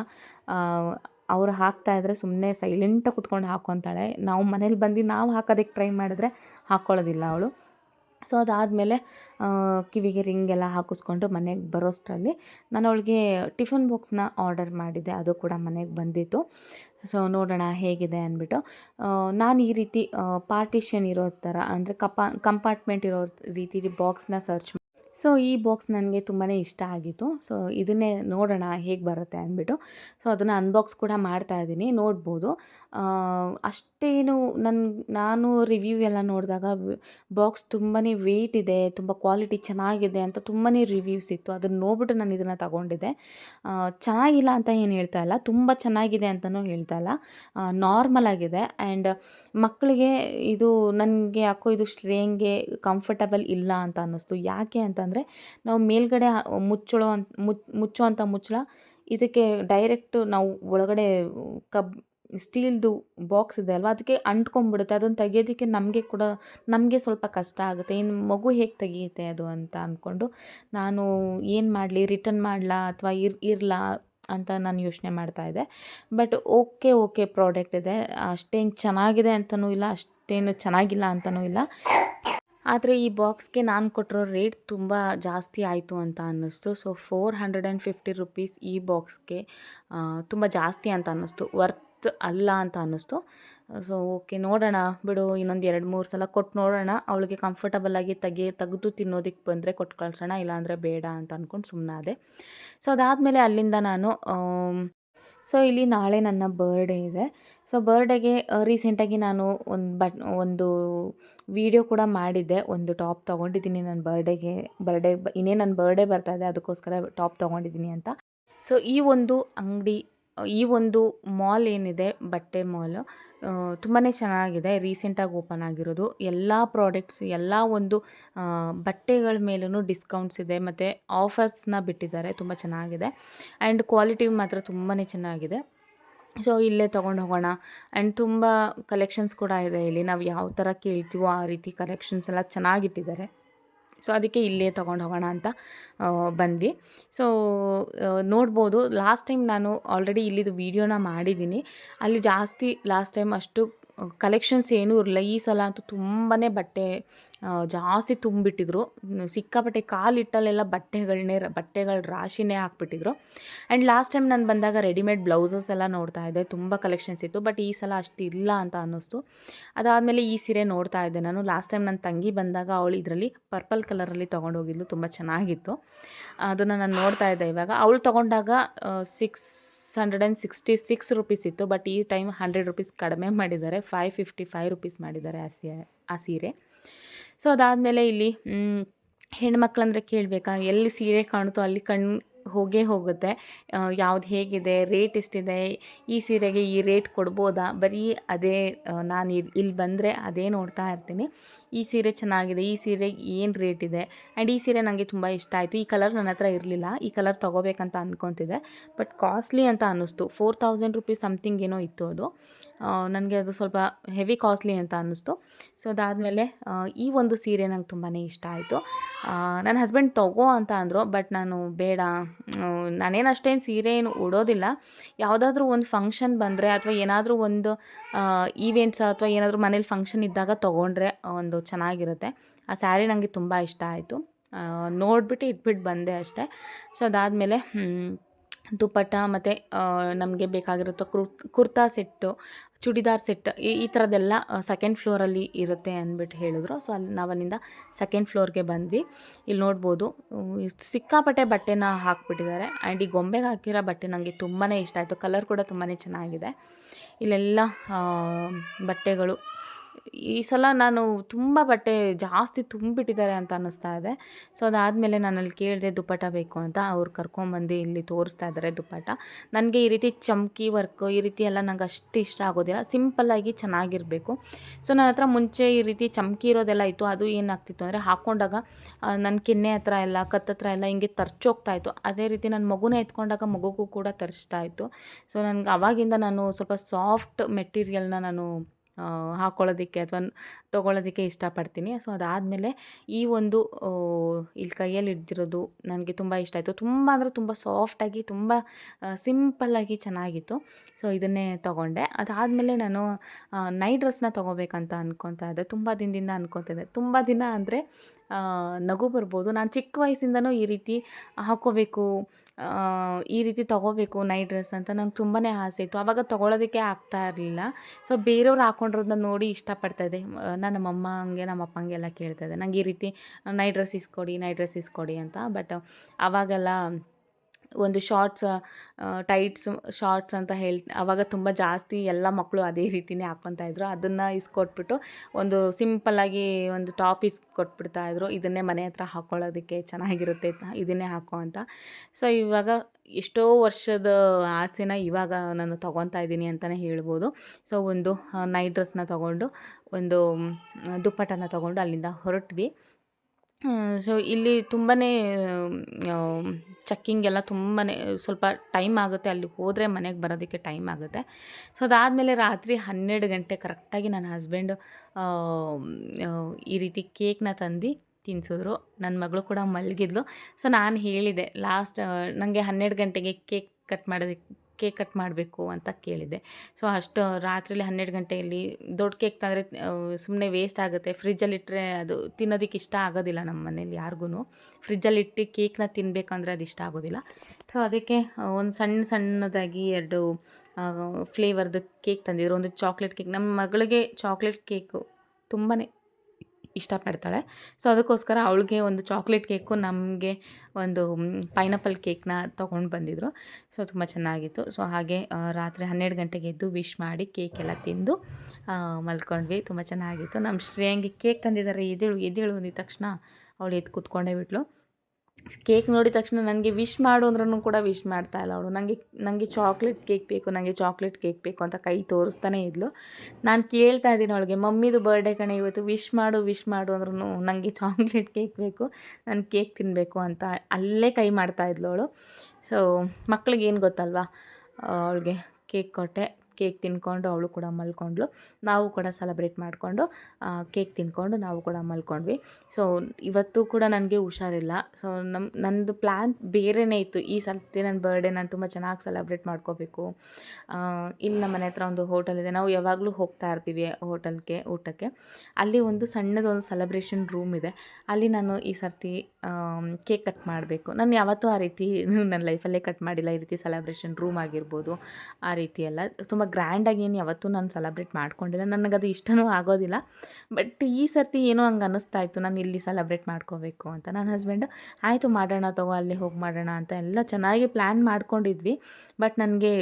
ಅವ್ರು ಹಾಕ್ತಾ ಇದ್ದರೆ ಸುಮ್ಮನೆ ಸೈಲೆಂಟಾಗಿ ಕುತ್ಕೊಂಡು ಹಾಕ್ಕೊತಾಳೆ ನಾವು ಮನೇಲಿ ಬಂದು ನಾವು ಹಾಕೋದಕ್ಕೆ ಟ್ರೈ ಮಾಡಿದ್ರೆ ಹಾಕ್ಕೊಳ್ಳೋದಿಲ್ಲ ಅವಳು. ಸೊ ಅದಾದಮೇಲೆ ಕಿವಿಗೆ ರಿಂಗ್ ಎಲ್ಲ ಹಾಕಿಸ್ಕೊಂಡು ಮನೆಗೆ ಬರೋಷ್ಟರಲ್ಲಿ ನಾನು ಅವಳಿಗೆ ಟಿಫನ್ ಬಾಕ್ಸ್ನ ಆರ್ಡರ್ ಮಾಡಿದ್ದೆ. ಅದು ಕೂಡ ಮನೆಗೆ ಬಂದಿತ್ತು. ಸೊ ನೋಡೋಣ ಹೇಗಿದೆ ಅಂದ್ಬಿಟ್ಟು. ನಾನು ಈ ರೀತಿ ಪಾರ್ಟಿಷನ್ ಇರೋ ಥರ ಅಂದರೆ ಕಪಾ ಕಂಪಾರ್ಟ್ಮೆಂಟ್ ಇರೋ ರೀತಿ ಬಾಕ್ಸ್ನ ಸರ್ಚ್ ಸೊ, ಈ ಬಾಕ್ಸ್ ನನಗೆ ತುಂಬಾ ಇಷ್ಟ ಆಗಿತ್ತು. ಸೊ, ಇದನ್ನೇ ನೋಡೋಣ ಹೇಗೆ ಬರುತ್ತೆ ಅಂದ್ಬಿಟ್ಟು. ಸೊ, ಅದನ್ನು ಅನ್ಬಾಕ್ಸ್ ಕೂಡ ಮಾಡ್ತಾ ಇದ್ದೀನಿ, ನೋಡ್ಬೋದು. ಅಷ್ಟೇನು ನನ್ನ ನಾನು ರಿವ್ಯೂ ಎಲ್ಲ ನೋಡಿದಾಗ ಬಾಕ್ಸ್ ತುಂಬಾ ವೆಯ್ಟ್ ಇದೆ, ತುಂಬ ಕ್ವಾಲಿಟಿ ಚೆನ್ನಾಗಿದೆ ಅಂತ ತುಂಬಾ ರಿವ್ಯೂಸ್ ಇತ್ತು. ಅದನ್ನು ನೋಡ್ಬಿಟ್ಟು ನಾನು ಇದನ್ನು ತಗೊಂಡಿದ್ದೆ. ಚೆನ್ನಾಗಿಲ್ಲ ಅಂತ ಏನು ಹೇಳ್ತಾ ಇಲ್ಲ, ತುಂಬ ಚೆನ್ನಾಗಿದೆ ಅಂತಲೂ ಹೇಳ್ತಾ ಇಲ್ಲ. ನಾರ್ಮಲ್ ಆಗಿದೆ. ಆ್ಯಂಡ್ ಮಕ್ಕಳಿಗೆ ಇದು ನನಗೆ ಯಾಕೋ ಇದು ಸ್ಟ್ರೇಂಗೆ ಕಂಫರ್ಟಬಲ್ ಇಲ್ಲ ಅಂತ ಅನ್ನಿಸ್ತು. ಯಾಕೆ ಅಂತಂದರೆ ನಾವು ಮೇಲ್ಗಡೆ ಮುಚ್ಚಳೋ ಅಂತ, ಮುಚ್, ಮುಚ್ಚೋ ಅಂಥ ಮುಚ್ಚಳ. ಇದಕ್ಕೆ ಡೈರೆಕ್ಟು ನಾವು ಒಳಗಡೆ ಕಬ್ ಸ್ಟೀಲ್ದು ಬಾಕ್ಸ್ ಇದೆ ಅಲ್ವಾ? ಅದಕ್ಕೆ ಅಂಟ್ಕೊಂಡ್ಬಿಡುತ್ತೆ. ಅದನ್ನು ತೆಗಿಯೋದಕ್ಕೆ ನಮಗೆ ಕೂಡ, ನಮಗೆ ಸ್ವಲ್ಪ ಕಷ್ಟ ಆಗುತ್ತೆ. ಇನ್ನು ಮಗು ಹೇಗೆ ತೆಗಿಯುತ್ತೆ ಅದು ಅಂತ ಅಂದ್ಕೊಂಡು ನಾನು ಏನು ಮಾಡಲಿ? ರಿಟರ್ನ್ ಮಾಡಲಾ ಅಥವಾ ಇರ್, ಇರಲಾ ಅಂತ ನಾನು ಯೋಚನೆ ಮಾಡ್ತಾ ಇದ್ದೆ. ಬಟ್ ಓಕೆ ಓಕೆ ಪ್ರಾಡಕ್ಟ್ ಇದೆ. ಅಷ್ಟೇನು ಚೆನ್ನಾಗಿದೆ ಅಂತಲೂ ಇಲ್ಲ, ಅಷ್ಟೇನು ಚೆನ್ನಾಗಿಲ್ಲ ಅಂತಲೂ ಇಲ್ಲ. ಆದರೆ ಈ ಬಾಕ್ಸ್ಗೆ ನಾನು ಕೊಟ್ಟಿರೋ ರೇಟ್ ತುಂಬ ಜಾಸ್ತಿ ಆಯಿತು ಅಂತ ಅನ್ನಿಸ್ತು. So four hundred and fifty rupees ಈ ಬಾಕ್ಸ್ಗೆ ತುಂಬ ಜಾಸ್ತಿ ಅಂತ ಅನ್ನಿಸ್ತು. ವರ್ತ್ ಅಲ್ಲ ಅಂತ ಅನ್ನಿಸ್ತು. ಸೊ ಓಕೆ ನೋಡೋಣ. ಬಿಡು, ಇನ್ನೊಂದು ಎರಡು, ಮೂರು ಸಲ ಕೊಟ್ಟು ನೋಡೋಣ. ಅವಳಿಗೆ ಕಂಫರ್ಟಬಲ್ ಆಗಿ ತೆಗೆ, ತೆಗೆದು ತಿನ್ನೋದಕ್ಕೆ ಬಂದರೆ ಕೊಟ್ಟು ಕಳ್ಸೋಣ, ಇಲ್ಲಾಂದರೆ ಬೇಡ ಅಂತ ಅಂದ್ಕೊಂಡು ಸುಮ್ಮನಾದೆ ಸೊ ಅದಾದಮೇಲೆ ಅಲ್ಲಿಂದ ನಾನು ಸೊ ಇಲ್ಲಿ ನಾಳೆ ನನ್ನ ಬರ್ಡೇ ಇದೆ. ಸೊ ಬರ್ಡೇಗೆ ರೀಸೆಂಟಾಗಿ ನಾನು ಒಂದು ಬಟ್, ಒಂದು ವಿಡಿಯೋ ಕೂಡ ಮಾಡಿದ್ದೆ. ಒಂದು ಟಾಪ್ ತೊಗೊಂಡಿದ್ದೀನಿ ನನ್ನ ಬರ್ಡೇಗೆ ಬರ್ಡೇ ಇನ್ನೇ ನನ್ನ ಬರ್ಡೇ ಬರ್ತಾ ಇದೆ, ಅದಕ್ಕೋಸ್ಕರ ಟಾಪ್ ತೊಗೊಂಡಿದ್ದೀನಿ ಅಂತ. ಸೊ ಈ ಒಂದು ಅಂಗಡಿ, ಈ ಒಂದು ಮಾಲ್ ಏನಿದೆ, ಬಟ್ಟೆ ಮಾಲ್ ತುಂಬಾ ಚೆನ್ನಾಗಿದೆ. ರೀಸೆಂಟಾಗಿ ಓಪನ್ ಆಗಿರೋದು. ಎಲ್ಲ ಪ್ರಾಡಕ್ಟ್ಸ್ ಎಲ್ಲ ಒಂದು ಬಟ್ಟೆಗಳ ಮೇಲೂ ಡಿಸ್ಕೌಂಟ್ಸ್ ಇದೆ. ಮತ್ತು ಆಫರ್ಸ್ನ ಬಿಟ್ಟಿದ್ದಾರೆ. ತುಂಬ ಚೆನ್ನಾಗಿದೆ. ಆ್ಯಂಡ್ ಕ್ವಾಲಿಟಿ ಮಾತ್ರ ತುಂಬಾ ಚೆನ್ನಾಗಿದೆ. ಸೊ ಇಲ್ಲೇ ತೊಗೊಂಡು ಹೋಗೋಣ. ಆ್ಯಂಡ್ ತುಂಬ ಕಲೆಕ್ಷನ್ಸ್ ಕೂಡ ಇದೆ ಇಲ್ಲಿ. ನಾವು ಯಾವ ಥರ ಕೇಳ್ತೀವೋ ಆ ರೀತಿ ಕಲೆಕ್ಷನ್ಸ್ ಎಲ್ಲ ಚೆನ್ನಾಗಿಟ್ಟಿದ್ದಾರೆ. ಸೊ ಅದಕ್ಕೆ ಇಲ್ಲೇ ತೊಗೊಂಡು ಹೋಗೋಣ ಅಂತ ಬಂದ್ವಿ. ಸೊ ನೋಡ್ಬೋದು. ಲಾಸ್ಟ್ ಟೈಮ್ ನಾನು ಆಲ್ರೆಡಿ ಇಲ್ಲಿದು ವೀಡಿಯೋನ ಮಾಡಿದ್ದೀನಿ. ಅಲ್ಲಿ ಜಾಸ್ತಿ ಲಾಸ್ಟ್ ಟೈಮ್ ಅಷ್ಟು ಕಲೆಕ್ಷನ್ಸ್ ಏನೂ ಇರಲಿಲ್ಲ. ಈ ಸಲ ಅಂತೂ ತುಂಬಾ ಬಟ್ಟೆ ಜಾಸ್ತಿ ತುಂಬಿಟ್ಟಿದ್ರು. ಸಿಕ್ಕಾಪಟ್ಟೆ ಕಾಲಿಟ್ಟಲ್ಲೆಲ್ಲ ಬಟ್ಟೆಗಳನ್ನೇ ಬಟ್ಟೆಗಳ ರಾಶಿನೇ ಹಾಕ್ಬಿಟ್ಟಿದ್ರು. ಆ್ಯಂಡ್ ಲಾಸ್ಟ್ ಟೈಮ್ ನಾನು ಬಂದಾಗ ರೆಡಿಮೇಡ್ ಬ್ಲೌಸಸ್ ಎಲ್ಲ ನೋಡ್ತಾ ಇದ್ದೆ. ತುಂಬ ಕಲೆಕ್ಷನ್ಸ್ ಇತ್ತು. ಬಟ್ ಈ ಸಲ ಅಷ್ಟು ಇಲ್ಲ ಅಂತ ಅನ್ನಿಸ್ತು. ಅದಾದಮೇಲೆ ಈ ಸೀರೆ ನೋಡ್ತಾ ಇದ್ದೆ ನಾನು. ಲಾಸ್ಟ್ ಟೈಮ್ ನನ್ನ ತಂಗಿ ಬಂದಾಗ ಅವಳು ಇದರಲ್ಲಿ ಪರ್ಪಲ್ ಕಲರಲ್ಲಿ ತೊಗೊಂಡೋಗಿದ್ಲು ತುಂಬ ಚೆನ್ನಾಗಿತ್ತು. ಅದನ್ನು ನಾನು ನೋಡ್ತಾ ಇದ್ದೆ ಇವಾಗ. ಅವಳು ತೊಗೊಂಡಾಗ six hundred and sixty six rupees ಇತ್ತು. ಬಟ್ ಈ ಟೈಮ್ ಹಂಡ್ರೆಡ್ ರುಪೀಸ್ ಕಡಿಮೆ ಮಾಡಿದ್ದಾರೆ. ಫೈವ್ ಫಿಫ್ಟಿ ಫೈವ್ ರುಪೀಸ್ ಮಾಡಿದ್ದಾರೆ ಆ ಸೀರೆ ಆ ಸೀರೆ. ಸೊ ಅದಾದಮೇಲೆ ಇಲ್ಲಿ ಹೆಣ್ಮಕ್ಳಂದರೆ ಕೇಳಬೇಕಾ? ಎಲ್ಲಿ ಸೀರೆ ಕಾಣುತ್ತೋ ಅಲ್ಲಿ ಕಣ್ಣು ಹೋಗೇ ಹೋಗುತ್ತೆ. ಯಾವ್ದು ಹೇಗಿದೆ? ರೇಟ್ ಎಷ್ಟಿದೆ? ಈ ಸೀರೆಗೆ ಈ ರೇಟ್ ಕೊಡ್ಬೋದಾ? ಬರೀ ಅದೇ ನಾನು ಇಲ್ಲಿ ಬಂದರೆ ಅದೇ ನೋಡ್ತಾ ಇರ್ತೀನಿ. ಈ ಸೀರೆ ಚೆನ್ನಾಗಿದೆ, ಈ ಸೀರೆ ಏನು ರೇಟ್ ಇದೆ? ಆ್ಯಂಡ್ ಈ ಸೀರೆ ನನಗೆ ತುಂಬ ಇಷ್ಟ ಆಯಿತು. ಈ ಕಲರ್ ನನ್ನ ಹತ್ರ ಇರಲಿಲ್ಲ. ಈ ಕಲರ್ ತೊಗೋಬೇಕಂತ ಅಂದ್ಕೊತಿದ್ದೆ ಬಟ್ ಕಾಸ್ಟ್ಲಿ ಅಂತ ಅನ್ನಿಸ್ತು. ಫೋರ್ ತೌಸಂಡ್ ರುಪೀಸ್ ಸಮಥಿಂಗ್ ಏನೋ ಇತ್ತು ಅದು. ನನಗೆ ಅದು ಸ್ವಲ್ಪ ಹೆವಿ ಕಾಸ್ಟ್ಲಿ ಅಂತ ಅನ್ನಿಸ್ತು. ಸೊ ಅದಾದಮೇಲೆ ಈ ಒಂದು ಸೀರೆ ನಂಗೆ ತುಂಬಾ ಇಷ್ಟ ಆಯಿತು. ನನ್ನ ಹಸ್ಬೆಂಡ್ ತಗೋ ಅಂತ ಅಂದರು. ಬಟ್ ನಾನು ಬೇಡ. ನಾನೇನು ಅಷ್ಟೇನು ಸೀರೆ ಏನು ಉಡೋದಿಲ್ಲ. ಯಾವುದಾದ್ರೂ ಒಂದು ಫಂಕ್ಷನ್ ಬಂದರೆ ಅಥವಾ ಏನಾದರೂ ಒಂದು ಈವೆಂಟ್ಸ್ ಅಥವಾ ಏನಾದರೂ ಮನೇಲಿ ಫಂಕ್ಷನ್ ಇದ್ದಾಗ ತೊಗೊಂಡ್ರೆ ಒಂದು ಚೆನ್ನಾಗಿರುತ್ತೆ. ಆ ಸ್ಯಾರಿ ನನಗೆ ತುಂಬ ಇಷ್ಟ ಆಯಿತು. ನೋಡಿಬಿಟ್ಟು ಇಟ್ಬಿಟ್ಟು ಬಂದೆ ಅಷ್ಟೇ. ಸೊ, ಅದಾದಮೇಲೆ ದುಪ್ಪಟ್ಟ ಮತ್ತು ನಮಗೆ ಬೇಕಾಗಿರುತ್ತೋ ಕುರ್ತಾ ಸೆಟ್ಟು, ಚೂಡಿದಾರ್ ಸೆಟ್, ಈ ಈ ಥರದ್ದೆಲ್ಲ ಸೆಕೆಂಡ್ ಫ್ಲೋರಲ್ಲಿ ಇರುತ್ತೆ ಅಂದ್ಬಿಟ್ಟು ಹೇಳಿದ್ರು. ಸೊ, ಅಲ್ಲಿ ನಾವು ಅಲ್ಲಿಂದ ಸೆಕೆಂಡ್ ಫ್ಲೋರ್ಗೆ ಬಂದ್ವಿ. ಇಲ್ಲಿ ನೋಡ್ಬೋದು ಸಿಕ್ಕಾಪಟ್ಟೆ ಬಟ್ಟೆನ ಹಾಕ್ಬಿಟ್ಟಿದ್ದಾರೆ. ಆ್ಯಂಡ್ ಈ ಗೊಂಬೆಗೆ ಹಾಕಿರೋ ಬಟ್ಟೆ ನನಗೆ ತುಂಬಾ ಇಷ್ಟ ಆಯಿತು. ಕಲರ್ ಕೂಡ ತುಂಬಾ ಚೆನ್ನಾಗಿದೆ. ಇಲ್ಲೆಲ್ಲ ಬಟ್ಟೆಗಳು ಈ ಸಲ ನಾನು ತುಂಬ ಬಟ್ಟೆ ಜಾಸ್ತಿ ತುಂಬಿಟ್ಟಿದ್ದಾರೆ ಅಂತ ಅನ್ನಿಸ್ತಾ ಇದೆ. ಸೊ, ಅದಾದಮೇಲೆ ನಾನು ಅಲ್ಲಿ ಕೇಳಿದೆ ದುಪ್ಪಟ ಬೇಕು ಅಂತ ಅವ್ರು ಕರ್ಕೊಂಬಂದು ಇಲ್ಲಿ ತೋರಿಸ್ತಾ ಇದ್ದಾರೆ ದುಪ್ಪಟ ನನಗೆ ಈ ರೀತಿ ಚಮ್ಕಿ ವರ್ಕ್, ಈ ರೀತಿ ಎಲ್ಲ ನಂಗೆ ಅಷ್ಟು ಇಷ್ಟ ಆಗೋದಿಲ್ಲ. ಸಿಂಪಲ್ಲಾಗಿ ಚೆನ್ನಾಗಿರಬೇಕು. ಸೊ, ನನ್ನ ಹತ್ರ ಮುಂಚೆ ಈ ರೀತಿ ಚಮಕಿ ಇರೋದೆಲ್ಲ ಇತ್ತು. ಅದು ಏನಾಗ್ತಿತ್ತು ಅಂದರೆ ಹಾಕ್ಕೊಂಡಾಗ ನನ್ನ ಕೆನ್ನೆ ಹತ್ರ ಎಲ್ಲ ಕತ್ತತ್ರ ಎಲ್ಲ ಹಿಂಗೆ ತರ್ಚೋಗ್ತಾ ಇತ್ತು. ಅದೇ ರೀತಿ ನನ್ನ ಮಗುನೇ ಎತ್ಕೊಂಡಾಗ ಮಗುಗೂ ಕೂಡ ತರಿಸ್ತಾ ಇತ್ತು. ಸೊ, ನನಗೆ ಅವಾಗಿಂದ ನಾನು ಸ್ವಲ್ಪ ಸಾಫ್ಟ್ ಮೆಟೀರಿಯಲ್ನ ನಾನು ಹಾಕ್ಕೊಳ್ಳೋದಕ್ಕೆ ಅಥವಾ ತೊಗೊಳ್ಳೋದಕ್ಕೆ ಇಷ್ಟಪಡ್ತೀನಿ. ಸೊ, ಅದಾದಮೇಲೆ ಈ ಒಂದು ಇಲ್ಲಿ ಕೈಯಲ್ಲಿ ಹಿಡ್ದಿರೋದು ನನಗೆ ತುಂಬ ಇಷ್ಟ ಆಯಿತು. ತುಂಬ ಅಂದರೆ ತುಂಬ ಸಾಫ್ಟಾಗಿ ತುಂಬ ಸಿಂಪಲ್ಲಾಗಿ ಚೆನ್ನಾಗಿತ್ತು. ಸೊ, ಇದನ್ನೇ ತೊಗೊಂಡೆ. ಅದಾದಮೇಲೆ ನಾನು ನೈಟ್ ಡ್ರೆಸ್ನ ತೊಗೋಬೇಕಂತ ಅನ್ಕೊತಾ ಇದ್ದೆ. ತುಂಬ ದಿನದಿಂದ ಅನ್ಕೊತಿದ್ದೆ ತುಂಬ ದಿನ ಅಂದರೆ ನಗು ಬರ್ಬೋದು. ನಾನು ಚಿಕ್ಕ ವಯಸ್ಸಿಂದನೂ ಈ ರೀತಿ ಹಾಕ್ಕೋಬೇಕು ಈ ರೀತಿ ತೊಗೋಬೇಕು ನೈಟ್ ಡ್ರೆಸ್ ಅಂತ ನಂಗೆ ತುಂಬಾ ಆಸೆ ಇತ್ತು. ಆವಾಗ ತೊಗೊಳೋದಕ್ಕೆ ಆಗ್ತಾ ಇರಲಿಲ್ಲ. ಸೊ ಬೇರೆಯವ್ರು ಹಾಕ್ಕೊಂಡಿರೋದನ್ನ ನೋಡಿ ಇಷ್ಟಪಡ್ತಾಯಿದ್ದೆ ನಾನು ನಮ್ಮಮ್ಮ ಹಂಗೆ, ನಮ್ಮ ಅಪ್ಪಂಗೆ ಎಲ್ಲ ಕೇಳ್ತಾಯಿದ್ದೆ ನಂಗೆ ಈ ರೀತಿ ನೈಟ್ ಡ್ರೆಸ್ ಇಸ್ಕೊಡಿ, ನೈಟ್ ಡ್ರೆಸ್ ಇಸ್ಕೊಡಿ ಅಂತ. ಬಟ್ ಆವಾಗೆಲ್ಲ ಒಂದು ಶಾರ್ಟ್ಸ್ ಟೈಟ್ಸ್ ಶಾರ್ಟ್ಸ್ ಅಂತ ಹೇಳಿ ಆವಾಗ ತುಂಬ ಜಾಸ್ತಿ ಎಲ್ಲ ಮಕ್ಕಳು ಅದೇ ರೀತಿಯೇ ಹಾಕ್ಕೊತಾ ಇದ್ರು. ಅದನ್ನು ಇಸ್ಕೊಟ್ಬಿಟ್ಟು ಒಂದು ಸಿಂಪಲ್ಲಾಗಿ ಒಂದು ಟಾಪ್ ಇಸ್ಕೊಟ್ಬಿಡ್ತಾ ಇದ್ರು. ಇದನ್ನೇ ಮನೆ ಹತ್ರ ಹಾಕ್ಕೊಳ್ಳೋದಕ್ಕೆ ಚೆನ್ನಾಗಿರುತ್ತೆ ಇದನ್ನೇ ಹಾಕೋ ಅಂತ. ಸೊ ಇವಾಗ ಎಷ್ಟೋ ವರ್ಷದ ಆಸೆನ ಇವಾಗ ನಾನು ತೊಗೊತಾ ಇದ್ದೀನಿ ಅಂತಲೇ ಹೇಳ್ಬೋದು. ಸೊ ಒಂದು ನೈಟ್ ಡ್ರೆಸ್ನ ತೊಗೊಂಡು, ಒಂದು ದುಪ್ಪಟ್ಟನ ತೊಗೊಂಡು ಅಲ್ಲಿಂದ ಹೊರಟ್ವಿ. ಸೊ ಇಲ್ಲಿ ತುಂಬಾ ಚೆಕ್ಕಿಂಗ್ ಎಲ್ಲ ತುಂಬಾ ಸ್ವಲ್ಪ ಟೈಮ್ ಆಗುತ್ತೆ. ಅಲ್ಲಿ ಹೋದರೆ ಮನೆಗೆ ಬರೋದಕ್ಕೆ ಟೈಮ್ ಆಗುತ್ತೆ. ಸೊ ಅದಾದಮೇಲೆ ರಾತ್ರಿ ಹನ್ನೆರಡು ಗಂಟೆ ಕರೆಕ್ಟಾಗಿ ನನ್ನ ಹಸ್ಬೆಂಡು ಈ ರೀತಿ ಕೇಕ್ನ ತಂದು ತಿನ್ಸಿದ್ರು. ನನ್ನ ಮಗಳು ಕೂಡ ಮಲಗಿದ್ಲು. ಸೊ ನಾನು ಹೇಳಿದೆ ಲಾಸ್ಟ್ ನನಗೆ ಹನ್ನೆರಡು ಗಂಟೆಗೆ ಕೇಕ್ ಕಟ್ ಮಾಡೋದಕ್ಕೆ ಕೇಕ್ ಕಟ್ ಮಾಡಬೇಕು ಅಂತ ಕೇಳಿದೆ. ಸೊ ಅಷ್ಟು ರಾತ್ರಿಲಿ ಹನ್ನೆರಡು ಗಂಟೆಯಲ್ಲಿ ದೊಡ್ಡ ಕೇಕ್ ತಂದರೆ ಸುಮ್ಮನೆ ವೇಸ್ಟ್ ಆಗುತ್ತೆ. ಫ್ರಿಜ್ಜಲ್ಲಿಟ್ಟರೆ ಅದು ತಿನ್ನೋದಕ್ಕೆ ಇಷ್ಟ ಆಗೋದಿಲ್ಲ ನಮ್ಮ ಮನೇಲಿ ಯಾರಿಗೂ ಫ್ರಿಜ್ಜಲ್ಲಿ ಇಟ್ಟು ಕೇಕ್ನ ತಿನ್ನಬೇಕಂದ್ರೆ ಅದು ಇಷ್ಟ ಆಗೋದಿಲ್ಲ. ಸೊ ಅದಕ್ಕೆ ಒಂದು ಸಣ್ಣ ಸಣ್ಣದಾಗಿ ಎರಡು ಫ್ಲೇವರ್ದು ಕೇಕ್ ತಂದಿದ್ರು. ಒಂದು ಚಾಕ್ಲೇಟ್ ಕೇಕ್. ನಮ್ಮ ಮಗಳಿಗೆ ಚಾಕ್ಲೇಟ್ ಕೇಕು ತುಂಬಾ ಇಷ್ಟಪಡ್ತಾಳೆ. ಸೊ ಅದಕ್ಕೋಸ್ಕರ ಅವಳಿಗೆ ಒಂದು ಚಾಕ್ಲೇಟ್ ಕೇಕು ನಮಗೆ ಒಂದು ಪೈನಾಪಲ್ ಕೇಕ್ನ ತೊಗೊಂಡು ಬಂದಿದ್ರು. ಸೊ ತುಂಬ ಚೆನ್ನಾಗಿತ್ತು. ಸೊ ಹಾಗೆ ರಾತ್ರಿ ಹನ್ನೆರಡು ಗಂಟೆಗೆ ಎದ್ದು ವಿಶ್ ಮಾಡಿ ಕೇಕ್ ಎಲ್ಲ ತಿಂದು ಮಲ್ಕೊಂಡ್ವಿ. ತುಂಬ ಚೆನ್ನಾಗಿತ್ತು. ನಮ್ಮ ಶ್ರೇಯಂಗೆ ಕೇಕ್ ತಂದಿದ್ದಾರೆ, ಎದ್ದೇಳು ಎದ್ದೇಳು ಅಂದಿದ ತಕ್ಷಣ ಅವಳು ಎದ್ದು ಕೂತ್ಕೊಂಡೇ ಬಿಟ್ಲು. ಕೇಕ್ ನೋಡಿದ ತಕ್ಷಣ ನನಗೆ ವಿಶ್ ಮಾಡು ಅಂದ್ರೂ ಕೂಡ ವಿಶ್ ಮಾಡ್ತಾ ಇಲ್ಲ ಅವಳು. ನನಗೆ ನನಗೆ ಚಾಕ್ಲೇಟ್ ಕೇಕ್ ಬೇಕು ನನಗೆ ಚಾಕ್ಲೇಟ್ ಕೇಕ್ ಬೇಕು ಅಂತ ಕೈ ತೋರಿಸ್ತಾನೆ ಇದ್ಲು. ನಾನು ಕೇಳ್ತಾ ಇದ್ದೀನಿ ಅವಳಿಗೆ, ಮಮ್ಮಿದು ಬರ್ಡೇ ಕಣೆ, ಇವತ್ತು ವಿಶ್ ಮಾಡು ವಿಶ್ ಮಾಡು ಅಂದ್ರೂ ನನಗೆ ಚಾಕ್ಲೇಟ್ ಕೇಕ್ ಬೇಕು, ನಾನು ಕೇಕ್ ತಿನ್ನಬೇಕು ಅಂತ ಅಲ್ಲೇ ಕೈ ಮಾಡ್ತಾ ಇದ್ಲು ಅವಳು. ಸೊ ಮಕ್ಳಿಗೆ ಏನು ಗೊತ್ತಲ್ವಾ? ಅವಳಿಗೆ ಕೇಕ್ ಕೊಟ್ಟೆ. ಕೇಕ್ ತಿನ್ಕೊಂಡು ಅವಳು ಕೂಡ ಮಲ್ಕೊಂಡ್ಳು. ನಾವು ಕೂಡ ಸೆಲೆಬ್ರೇಟ್ ಮಾಡಿಕೊಂಡು ಕೇಕ್ ತಿನ್ಕೊಂಡು ನಾವು ಕೂಡ ಮಲ್ಕೊಂಡ್ವಿ. ಸೊ ಇವತ್ತು ಕೂಡ ನನಗೆ ಹುಷಾರಿಲ್ಲ. ಸೊ ನಮ್ಮ ನಂದು ಪ್ಲ್ಯಾನ್ ಬೇರೆನೇ ಇತ್ತು. ಈ ಸರ್ತಿ ನನ್ನ ಬರ್ಡೇ ನಾನು ತುಂಬ ಚೆನ್ನಾಗಿ ಸೆಲೆಬ್ರೇಟ್ ಮಾಡ್ಕೋಬೇಕು. ಇಲ್ಲಿ ನಮ್ಮ ಮನೆ ಹತ್ರ ಒಂದು ಹೋಟೆಲ್ ಇದೆ. ನಾವು ಯಾವಾಗಲೂ ಹೋಗ್ತಾ ಇರ್ತೀವಿ ಹೋಟೆಲ್ಗೆ ಊಟಕ್ಕೆ. ಅಲ್ಲಿ ಒಂದು ಸಣ್ಣದೊಂದು ಸೆಲೆಬ್ರೇಷನ್ ರೂಮ್ ಇದೆ. ಅಲ್ಲಿ ನಾನು ಈ ಸರ್ತಿ ಕೇಕ್ ಕಟ್ ಮಾಡಬೇಕು. ನಾನು ಯಾವತ್ತೂ ಆ ರೀತಿ ನನ್ನ ಲೈಫಲ್ಲೇ ಕಟ್ ಮಾಡಿಲ್ಲ. ಈ ರೀತಿ ಸೆಲೆಬ್ರೇಷನ್ ರೂಮ್ ಆಗಿರ್ಬೋದು, ಆ ರೀತಿ ಎಲ್ಲ. ತುಂಬ ಗ್ರ್ಯಾಂಡಾಗಿ ಏನು ಯಾವತ್ತೂ ನಾನು ಸೆಲೆಬ್ರೇಟ್ ಮಾಡ್ಕೊಂಡಿಲ್ಲ. ನನಗದು ಇಷ್ಟನೂ ಆಗೋದಿಲ್ಲ. ಬಟ್ ಈ ಸರ್ತಿ ಏನೋ ಹಂಗೆ ಅನ್ನಿಸ್ತಾ ಇತ್ತು ನಾನು ಇಲ್ಲಿ ಸೆಲೆಬ್ರೇಟ್ ಮಾಡ್ಕೋಬೇಕು ಅಂತ. ನನ್ನ ಹಸ್ಬೆಂಡ್ ಆಯಿತು ಮಾಡೋಣ ತಗೋ, ಅಲ್ಲಿ ಹೋಗಿ ಮಾಡೋಣ ಅಂತ ಎಲ್ಲ ಚೆನ್ನಾಗಿ ಪ್ಲ್ಯಾನ್ ಮಾಡ್ಕೊಂಡಿದ್ವಿ. ಬಟ್ ನನಗೆ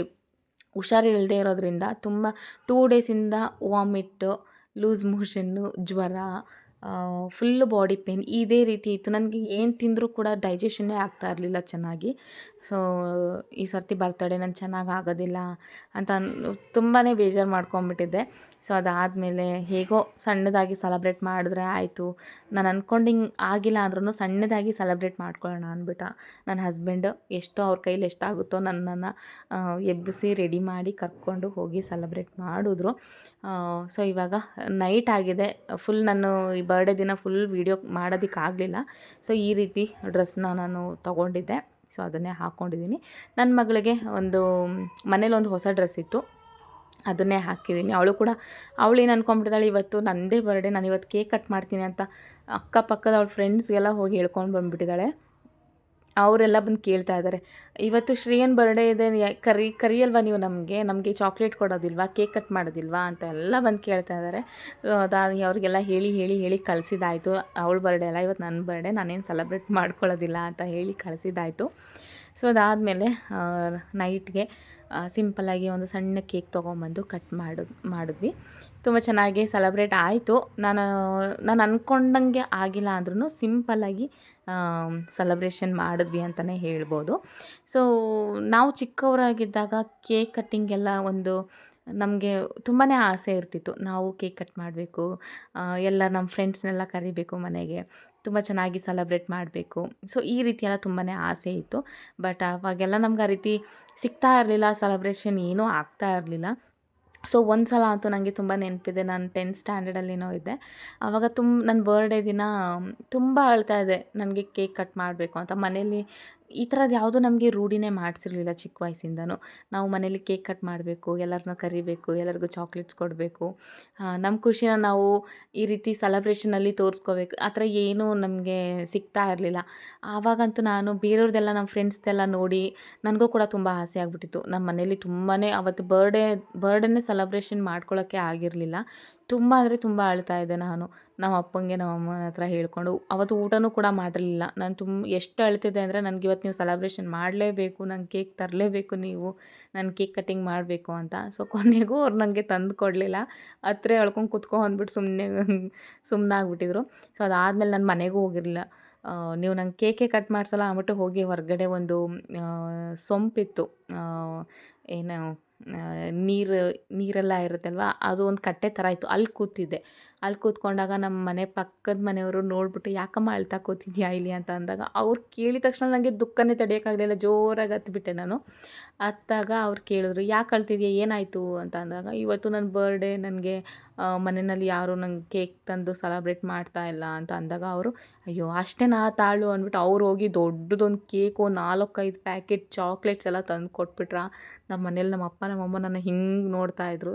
ಹುಷಾರಿಲ್ಲದೆ ಇರೋದ್ರಿಂದ ತುಂಬ ಟೂ ಡೇಸಿಂದ ವಾಮಿಟ್ಟು ಲೂಸ್ ಮೋಷನ್ನು ಜ್ವರ ಫುಲ್ಲು ಬಾಡಿ ಪೇನ್ ಇದೇ ರೀತಿ ಇತ್ತು. ನನಗೆ ಏನು ತಿಂದರೂ ಕೂಡ ಡೈಜೆಷನ್ನೇ ಆಗ್ತಾ ಇರಲಿಲ್ಲ ಚೆನ್ನಾಗಿ. ಸೊ, ಈ ಸರ್ತಿ ಬರ್ತಡೇ ನಾನು ಚೆನ್ನಾಗಿ ಆಗೋದಿಲ್ಲ ಅಂತ ತುಂಬಾ ಬೇಜಾರು ಮಾಡ್ಕೊಂಬಿಟ್ಟಿದ್ದೆ. ಸೊ, ಅದಾದಮೇಲೆ ಹೇಗೋ ಸಣ್ಣದಾಗಿ ಸೆಲೆಬ್ರೇಟ್ ಮಾಡಿದ್ರೆ ಆಯಿತು. ನಾನು ಅಂದ್ಕೊಂಡಿಂಗೆ ಆಗಿಲ್ಲ ಅಂದ್ರೂ ಸಣ್ಣದಾಗಿ ಸೆಲೆಬ್ರೇಟ್ ಮಾಡ್ಕೊಳ್ಳೋಣ ಅಂದ್ಬಿಟ್ಟು. ನನ್ನ ಹಸ್ಬೆಂಡ್ ಎಷ್ಟೋ ಅವ್ರ ಕೈಲಿ ಎಷ್ಟಾಗುತ್ತೋ ನನ್ನನ್ನು ಎಬ್ಬಿಸಿ ರೆಡಿ ಮಾಡಿ ಕರ್ಕೊಂಡು ಹೋಗಿ ಸೆಲೆಬ್ರೇಟ್ ಮಾಡಿದ್ರು. ಸೊ, ಇವಾಗ ನೈಟ್ ಆಗಿದೆ. ಫುಲ್ ನಾನು ಈ ಬರ್ಡೇ ದಿನ ಫುಲ್ ವೀಡಿಯೋ ಮಾಡೋದಕ್ಕಾಗಲಿಲ್ಲ. ಸೊ, ಈ ರೀತಿ ಡ್ರೆಸ್ನ ನಾನು ತೊಗೊಂಡಿದ್ದೆ. ಸೊ ಅದನ್ನೇ ಹಾಕ್ಕೊಂಡಿದ್ದೀನಿ ನನ್ನ ಮಗಳಿಗೆ ಒಂದು, ಮನೇಲಿ ಒಂದು ಹೊಸ ಡ್ರೆಸ್ ಇತ್ತು. ಅದನ್ನೇ ಹಾಕಿದ್ದೀನಿ. ಅವಳು ಕೂಡ, ಅವಳು ಏನು ಅನ್ಕೊಂಡ್ಬಿಟ್ಟಿದ್ದಾಳೆ, ಇವತ್ತು ನನ್ನದೇ ಬರ್ಡೇ ನಾನು ಇವತ್ತು ಕೇಕ್ ಕಟ್ ಮಾಡ್ತೀನಿ ಅಂತ ಅಕ್ಕಪಕ್ಕದ ಅವಳ ಫ್ರೆಂಡ್ಸ್ಗೆಲ್ಲ ಹೋಗಿ ಹೇಳ್ಕೊಂಡು ಬಂದುಬಿಟ್ಟಿದ್ದಾಳೆ. ಅವರೆಲ್ಲ ಬಂದು ಕೇಳ್ತಾ ಇದ್ದಾರೆ. ಇವತ್ತು ಶ್ರೇಯನ್ ಬರ್ಡೇ ಇದೆ ಕರಿ, ಕರಿಯಲ್ವಾ ನೀವು ನಮಗೆ? ನಮಗೆ ಚಾಕ್ಲೇಟ್ ಕೊಡೋದಿಲ್ವಾ? ಕೇಕ್ ಕಟ್ ಮಾಡೋದಿಲ್ವಾ? ಅಂತ ಎಲ್ಲ ಬಂದು ಕೇಳ್ತಾ ಇದ್ದಾರೆ. ಅವ್ರಿಗೆಲ್ಲ ಹೇಳಿ ಹೇಳಿ ಹೇಳಿ ಕಳಿಸಿದಾಯಿತು. ಅವಳ ಬರ್ಡೇ ಅಲ್ಲ, ಇವತ್ತು ನನ್ನ ಬರ್ಡೇ ನಾನೇನು ಸೆಲೆಬ್ರೇಟ್ ಮಾಡ್ಕೊಳ್ಳೋದಿಲ್ಲ ಅಂತ ಹೇಳಿ ಕಳಿಸಿದ್ದಾಯಿತು ಸೊ ಅದಾದಮೇಲೆ ನೈಟ್ಗೆ ಸಿಂಪಲ್ಲಾಗಿ ಒಂದು ಸಣ್ಣ ಕೇಕ್ ತೊಗೊಂಬಂದು ಕಟ್ ಮಾಡು, ಮಾಡಿದ್ವಿ. ತುಂಬ ಚೆನ್ನಾಗಿ ಸೆಲೆಬ್ರೇಟ್ ಆಯಿತು. ನಾನು ನಾನು ಅಂದ್ಕೊಂಡಂಗೆ ಆಗಿಲ್ಲ ಅಂದ್ರೂ ಸಿಂಪಲ್ಲಾಗಿ ಸೆಲೆಬ್ರೇಷನ್ ಮಾಡಿದ್ವಿ ಅಂತಲೇ ಹೇಳ್ಬೋದು. ಸೊ ನಾವು ಚಿಕ್ಕವರಾಗಿದ್ದಾಗ ಕೇಕ್ ಕಟ್ಟಿಂಗ್ ಎಲ್ಲ ಒಂದು ನಮಗೆ ತುಂಬಾ ಆಸೆ ಇರ್ತಿತ್ತು. ನಾವು ಕೇಕ್ ಕಟ್ ಮಾಡಬೇಕು ಎಲ್ಲ ನಮ್ಮ ಫ್ರೆಂಡ್ಸ್ನೆಲ್ಲ ಕರಿಬೇಕು ಮನೆಗೆ, ತುಂಬ ಚೆನ್ನಾಗಿ ಸೆಲೆಬ್ರೇಟ್ ಮಾಡಬೇಕು. ಸೊ ಈ ರೀತಿ ಎಲ್ಲ ತುಂಬಾ ಆಸೆ ಇತ್ತು. ಬಟ್ ಅವಾಗೆಲ್ಲ ನಮ್ಗೆ ಆ ರೀತಿ ಸಿಗ್ತಾ ಇರಲಿಲ್ಲ ಸೆಲೆಬ್ರೇಷನ್ ಏನೂ ಆಗ್ತಾ ಇರಲಿಲ್ಲ. ಸೊ ಒಂದು ಸಲ ಅಂತೂ ನನಗೆ ತುಂಬ ನೆನಪಿದೆ, ನಾನು ಟೆಂತ್ ಸ್ಟ್ಯಾಂಡರ್ಡಲ್ಲಿನೋ ಇದ್ದೆ. ಆವಾಗ ತುಂಬ ನನ್ನ ಬರ್ಡೇ ದಿನ, ತುಂಬ ಅಳ್ತಾ ಇದೆ, ನನಗೆ ಕೇಕ್ ಕಟ್ ಮಾಡಬೇಕು ಅಂತ. ಮನೇಲಿ ಈ ಥರದ್ದು ಯಾವುದೂ ನಮಗೆ ರೂಢಿನೇ ಮಾಡಿಸಿರ್ಲಿಲ್ಲ ಚಿಕ್ಕ ವಯಸ್ಸಿಂದನೂ. ನಾವು ಮನೇಲಿ ಕೇಕ್ ಕಟ್ ಮಾಡಬೇಕು ಎಲ್ಲರನ್ನ ಕರಿಬೇಕು, ಎಲ್ಲರಿಗೂ ಚಾಕ್ಲೇಟ್ಸ್ ಕೊಡಬೇಕು. ನಮ್ಮ ಖುಷಿನ ನಾವು ಈ ರೀತಿ ಸೆಲೆಬ್ರೇಷನಲ್ಲಿ ತೋರಿಸ್ಕೋಬೇಕು. ಆ ಥರ ಏನೂ ನಮಗೆ ಸಿಗ್ತಾ ಇರಲಿಲ್ಲ. ಆವಾಗಂತೂ ನಾನು ಬೇರೆಯವ್ರದ್ದೆಲ್ಲ ನಮ್ಮ ಫ್ರೆಂಡ್ಸ್ದೆಲ್ಲ ನೋಡಿ ನನಗೂ ಕೂಡ ತುಂಬ ಆಸೆ ಆಗಿಬಿಟ್ಟಿತ್ತು. ನಮ್ಮ ಮನೇಲಿ ತುಂಬಾ ಅವತ್ತು ಬರ್ಡೇ, ಬರ್ಡೇನೇ ಸೆಲೆಬ್ರೇಷನ್ ಮಾಡ್ಕೊಳ್ಳೋಕ್ಕೆ ಆಗಿರಲಿಲ್ಲ. ತುಂಬ ಅಂದರೆ ತುಂಬ ಅಳ್ತಾ ಇದ್ದೆ ನಾನು. ನಮ್ಮ ಅಪ್ಪಂಗೆ ನಮ್ಮ ಅಮ್ಮನ ಹತ್ರ ಹೇಳ್ಕೊಂಡು. ಅವತ್ತು ಊಟನೂ ಕೂಡ ಮಾಡಿರಲಿಲ್ಲ. ನಾನು ತುಂಬ ಎಷ್ಟು ಅಳ್ತಿದ್ದೆ ಅಂದರೆ ನನಗೆ ಇವತ್ತು ನೀವು ಸೆಲೆಬ್ರೇಷನ್ ಮಾಡಲೇಬೇಕು, ನಂಗೆ ಕೇಕ್ ತರಲೇಬೇಕು ನೀವು, ನಾನು ಕೇಕ್ ಕಟ್ಟಿಂಗ್ ಮಾಡಬೇಕು ಅಂತ. ಸೊ ಕೊನೆಗೂ ಅವ್ರು ನನಗೆ ತಂದು ಕೊಡಲಿಲ್ಲ. ಹತ್ರ ಅಳ್ಕೊಂಡು ಕುತ್ಕೊ ಅಂದ್ಬಿಟ್ಟು ಸುಮ್ಮನೆ ಸುಮ್ಮನಾಗ್ಬಿಟ್ಟಿದ್ರು ಸೊ ಅದಾದಮೇಲೆ ನಾನು ಮನೆಗೂ ಹೋಗಿರಲಿಲ್ಲ. ನೀವು ನಂಗೆ ಕೇಕೆ ಕಟ್ ಮಾಡಿಸಲ್ಲ ಅಂದ್ಬಿಟ್ಟು ಹೋಗಿ ಹೊರಗಡೆ ಒಂದು ಸೊಂಪಿತ್ತು. ಏನು ನೀರು ನೀರೆಲ್ಲ ಇರುತ್ತಲ್ವ? ಅದು ಒಂದು ಕಟ್ಟೆ ಥರ ಇತ್ತು. ಅಲ್ಲಿ ಕೂತಿದ್ದೆ. ಅಲ್ಲಿ ಕೂತ್ಕೊಂಡಾಗ ನಮ್ಮ ಮನೆ ಪಕ್ಕದ ಮನೆಯವರು ನೋಡಿಬಿಟ್ಟು, ಯಾಕಮ್ಮ ಅಳ್ತಾ ಕೂತಿದ್ಯಾ ಇಲ್ಲಿ? ಅಂತ ಅಂದಾಗ, ಅವ್ರು ಕೇಳಿದ ತಕ್ಷಣ ನನಗೆ ದುಃಖನೇ ತಡೆಯೋಕ್ಕಾಗಲಿಲ್ಲ ಜೋರಾಗಿ ಹತ್ಬಿಟ್ಟೆ ನಾನು. ಹತ್ತಾಗ ಅವ್ರು ಕೇಳಿದ್ರು, ಯಾಕೆ ಅಳ್ತಿದ್ಯಾ? ಏನಾಯಿತು? ಅಂತ ಅಂದಾಗ, ಇವತ್ತು ನನ್ನ ಬರ್ಡೇ ನನಗೆ ಮನೆಯಲ್ಲಿ ಯಾರು ನಂಗೆ ಕೇಕ್ ತಂದು ಸೆಲೆಬ್ರೇಟ್ ಮಾಡ್ತಾ ಇಲ್ಲ. ಅಂತ ಅಂದಾಗ ಅವರು, ಅಯ್ಯೋ, ಅಷ್ಟೇ ನಾ ತಾಳು, ಅಂದ್ಬಿಟ್ಟು ಅವ್ರು ಹೋಗಿ ದೊಡ್ಡದೊಂದು ಕೇಕು ನಾಲ್ಕೈದು ಪ್ಯಾಕೆಟ್ ಚಾಕ್ಲೇಟ್ಸ್ ಎಲ್ಲ ತಂದು ಕೊಟ್ಬಿಟ್ರ ನಮ್ಮ ಮನೇಲಿ ನಮ್ಮ ಅಪ್ಪ ನಮ್ಮ ಅಮ್ಮ ನನ್ನ ಹಿಂಗೆ ನೋಡ್ತಾಯಿದ್ರು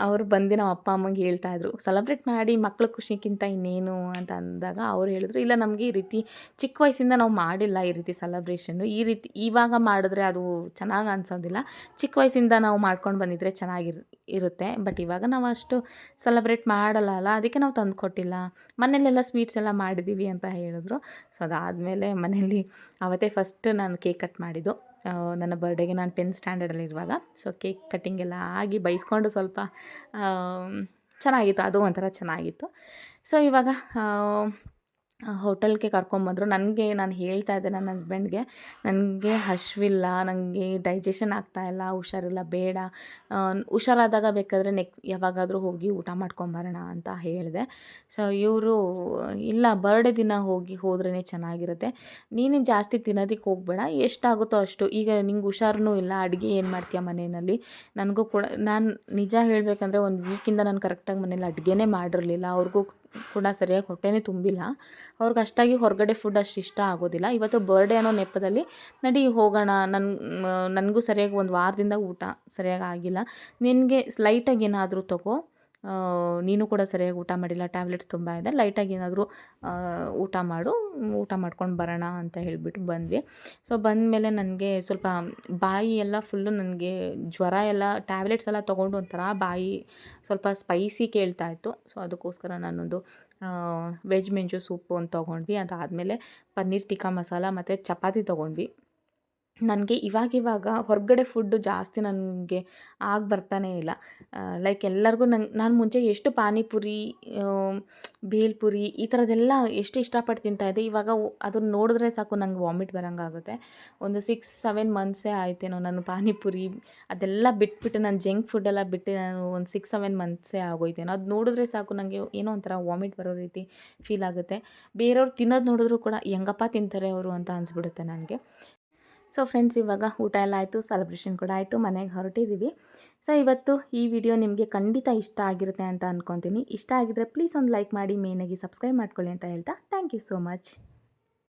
ಅವರು ಬಂದು ನಮ್ಮ ಅಪ್ಪ, ಅಮ್ಮಂಗೆ ಹೇಳ್ತಾಯಿದ್ರು ಸೆಲೆಬ್ರೇಟ್ ಮಾಡಿ ಮಕ್ಳ ಖುಷಿಗಿಂತ ಇನ್ನೇನು? ಅಂತ ಅಂದಾಗ ಅವ್ರು ಹೇಳಿದ್ರು, ಇಲ್ಲ, ನಮಗೆ ಈ ರೀತಿ ಚಿಕ್ಕ ವಯಸ್ಸಿಂದ ನಾವು ಮಾಡಿಲ್ಲ ಈ ರೀತಿ ಸೆಲೆಬ್ರೇಷನ್ನು ಈ ರೀತಿ ಇವಾಗ ಮಾಡಿದ್ರೆ ಅದು ಚೆನ್ನಾಗಿ ಅನ್ಸೋದಿಲ್ಲ. ಚಿಕ್ಕ ವಯಸ್ಸಿಂದ ನಾವು ಮಾಡ್ಕೊಂಡು ಬಂದಿದ್ರೆ ಚೆನ್ನಾಗಿರ್ ಇರುತ್ತೆ. ಬಟ್ ಇವಾಗ ನಾವು ಅಷ್ಟು ಸೆಲೆಬ್ರೇಟ್ ಮಾಡಲ್ಲ ಅಲ್ಲ, ಅದಕ್ಕೆ ನಾವು ತಂದು ಕೊಟ್ಟಿಲ್ಲ. ಮನೇಲೆಲ್ಲ ಸ್ವೀಟ್ಸ್ ಎಲ್ಲ ಮಾಡಿದ್ದೀವಿ ಅಂತ ಹೇಳಿದ್ರು. ಸೊ ಅದಾದಮೇಲೆ ಮನೆಯಲ್ಲಿ ಅವತ್ತೇ ಫಸ್ಟ್ ನಾನು ಕೇಕ್ ಕಟ್ ಮಾಡಿದ್ದು. ನನ್ನ ಬರ್ಡೇಗೆ ನಾನು ಟೆಂತ್ ಸ್ಟ್ಯಾಂಡರ್ಡಲ್ಲಿರುವಾಗ ಸೊ ಕೇಕ್ ಕಟ್ಟಿಂಗ್ ಎಲ್ಲ ಆಗಿ ಬೈಸ್ಕೊಂಡು ಸ್ವಲ್ಪ ಚೆನ್ನಾಗಿತ್ತು. ಅದು ಒಂಥರ ಚೆನ್ನಾಗಿತ್ತು. ಸೊ ಇವಾಗ ಹೋಟೆಲ್ಗೆ ಕರ್ಕೊಂಬಂದರು ನನಗೆ ನಾನು ಹೇಳ್ತಾ ಇದ್ದೆ ನನ್ನ ಹಸ್ಬೆಂಡ್ಗೆ ನನಗೆ ಹಶ್ವಿಲ್ಲ ನನಗೆ ಡೈಜೆಷನ್ ಆಗ್ತಾಯಿಲ್ಲ ಹುಷಾರಿಲ್ಲ, ಬೇಡ. ಹುಷಾರಾದಾಗ ಬೇಕಾದರೆ ನೆಕ್ ಯಾವಾಗಾದರೂ ಹೋಗಿ ಊಟ ಮಾಡ್ಕೊಂಬರೋಣ ಅಂತ ಹೇಳಿದೆ. ಸೊ ಇವರು, ಇಲ್ಲ ಬರ್ಡೇ ದಿನ ಹೋಗಿ ಹೋದ್ರೇ ಚೆನ್ನಾಗಿರುತ್ತೆ. ನೀನು ಜಾಸ್ತಿ ತಿನ್ನೋದಕ್ಕೆ ಹೋಗಬೇಡ. ಎಷ್ಟಾಗುತ್ತೋ ಅಷ್ಟು. ಈಗ ನಿಂಗೆ ಹುಷಾರೂ ಇಲ್ಲ. ಅಡುಗೆ ಏನು ಮಾಡ್ತೀಯ ಮನೆಯಲ್ಲಿ? ನನಗೂ ಕೂಡ, ನಾನು ನಿಜ ಹೇಳಬೇಕಂದ್ರೆ ಒಂದು ವೀಕಿಂದ ನಾನು ಕರೆಕ್ಟಾಗಿ ಮನೇಲಿ ಅಡುಗೆನೇ ಮಾಡಿರಲಿಲ್ಲ. ಅವ್ರಿಗೂ ಕೂಡ ಸರಿಯಾಗಿ ಹೊಟ್ಟೆನೇ ತುಂಬಿಲ್ಲ. ಅವ್ರಿಗೆ ಅಷ್ಟಾಗಿ ಹೊರಗಡೆ ಫುಡ್ ಅಷ್ಟು ಇಷ್ಟ ಆಗೋದಿಲ್ಲ. ಇವತ್ತು ಬರ್ಡೇ ಅನ್ನೋ ನೆಪದಲ್ಲಿ, ನಡಿ ಹೋಗೋಣ ನನ್ನ ನನಗೂ ಸರಿಯಾಗಿ ಒಂದು ವಾರದಿಂದ ಊಟ ಸರಿಯಾಗಿ ಆಗಿಲ್ಲ. ನಿನಗೆ ಲೈಟಾಗಿ ಏನಾದರೂ ತಗೋ. ನೀನು ಕೂಡ ಸರಿಯಾಗಿ ಊಟ ಮಾಡಿಲ್ಲ ಟ್ಯಾಬ್ಲೆಟ್ಸ್ ತುಂಬ ಇದೆ ಲೈಟಾಗಿ ಏನಾದರೂ ಊಟ ಮಾಡು, ಊಟ ಮಾಡ್ಕೊಂಡು ಬರೋಣ ಅಂತ ಹೇಳಿಬಿಟ್ಟು ಬಂದ್ವಿ. ಸೊ ಬಂದಮೇಲೆ ನನಗೆ ಸ್ವಲ್ಪ ಬಾಯಿ ಎಲ್ಲ ಫುಲ್ಲು ನನಗೆ ಜ್ವರ ಎಲ್ಲ ಟ್ಯಾಬ್ಲೆಟ್ಸ್ ಎಲ್ಲ ತೊಗೊಂಡು ಒಂಥರ ಬಾಯಿ ಸ್ವಲ್ಪ ಸ್ಪೈಸಿ ಕೇಳ್ತಾ ಇತ್ತು. ಸೊ ಅದಕ್ಕೋಸ್ಕರ ನಾನೊಂದು ವೆಜ್ ಮೆಂಜು ಸೂಪು ಒಂದು ತೊಗೊಂಡ್ವಿ. ಅದಾದಮೇಲೆ ಪನ್ನೀರ್ ಟಿಕ್ಕಾ ಮಸಾಲ ಮತ್ತು ಚಪಾತಿ ತೊಗೊಂಡ್ವಿ. ನನಗೆ ಇವಾಗಿವಾಗ ಹೊರಗಡೆ ಫುಡ್ಡು ಜಾಸ್ತಿ ನನಗೆ ಆಗಿ ಬರ್ತಾನೇ ಇಲ್ಲ. ಲೈಕ್ ಎಲ್ಲರಿಗೂ ನಂಗೆ, ನಾನು ಮುಂಚೆ ಎಷ್ಟು ಪಾನಿಪುರಿ ಭೇಲ್ಪುರಿ ಈ ಥರದ್ದೆಲ್ಲ ಎಷ್ಟು ಇಷ್ಟಪಟ್ಟು ತಿಂತಾಯಿದ್ದೆ ಇವಾಗ ಅದನ್ನ ನೋಡಿದ್ರೆ ಸಾಕು ನಂಗೆ ವಾಮಿಟ್ ಬರೋಂಗಾಗುತ್ತೆ ಒಂದು ಸಿಕ್ಸ್ ಸೆವೆನ್ ಮಂತ್ಸೇ ಆಯ್ತೇನೋ ನಾನು ಪಾನಿಪುರಿ, ಅದೆಲ್ಲ ಬಿಟ್ಬಿಟ್ಟು ನಾನು ಜಂಕ್ ಫುಡ್ಡೆಲ್ಲ ಬಿಟ್ಟು ನಾನು ಒಂದು ಸಿಕ್ಸ್ ಸೆವೆನ್ ಮಂತ್ಸೇ ಆಗೋಯ್ತೇನೋ. ಅದು ನೋಡಿದ್ರೆ ಸಾಕು ನನಗೆ ಏನೋ ಒಂಥರ ವಾಮಿಟ್ ಬರೋ ರೀತಿ ಫೀಲ್ ಆಗುತ್ತೆ. ಬೇರೆಯವ್ರು ತಿನ್ನೋದು ನೋಡಿದ್ರು ಕೂಡ ಹೆಂಗಪ್ಪ ತಿಂತಾರೆ ಅವರು ಅಂತ ಅನಿಸ್ಬಿಡುತ್ತೆ ನನಗೆ. ಸೊ ಫ್ರೆಂಡ್ಸ್ ಇವಾಗ ಊಟ ಎಲ್ಲ ಆಯಿತು ಸೆಲೆಬ್ರೇಷನ್ ಕೂಡ ಆಯಿತು, ಮನೆಗೆ ಹೊರಟಿದ್ದೀವಿ ಸೊ ಇವತ್ತು ಈ ವಿಡಿಯೋ ನಿಮಗೆ ಖಂಡಿತ ಇಷ್ಟ ಆಗಿರುತ್ತೆ ಅಂತ ಅಂದ್ಕೊತೀನಿ ಇಷ್ಟ ಆಗಿದ್ರೆ ಪ್ಲೀಸ್ ಒಂದು ಲೈಕ್ ಮಾಡಿ ಮೇನಾಗಿ ಸಬ್ಸ್ಕ್ರೈಬ್ ಮಾಡ್ಕೊಳ್ಳಿ ಅಂತ ಹೇಳ್ತಾ ಥ್ಯಾಂಕ್ ಯು ಸೋ ಮಚ್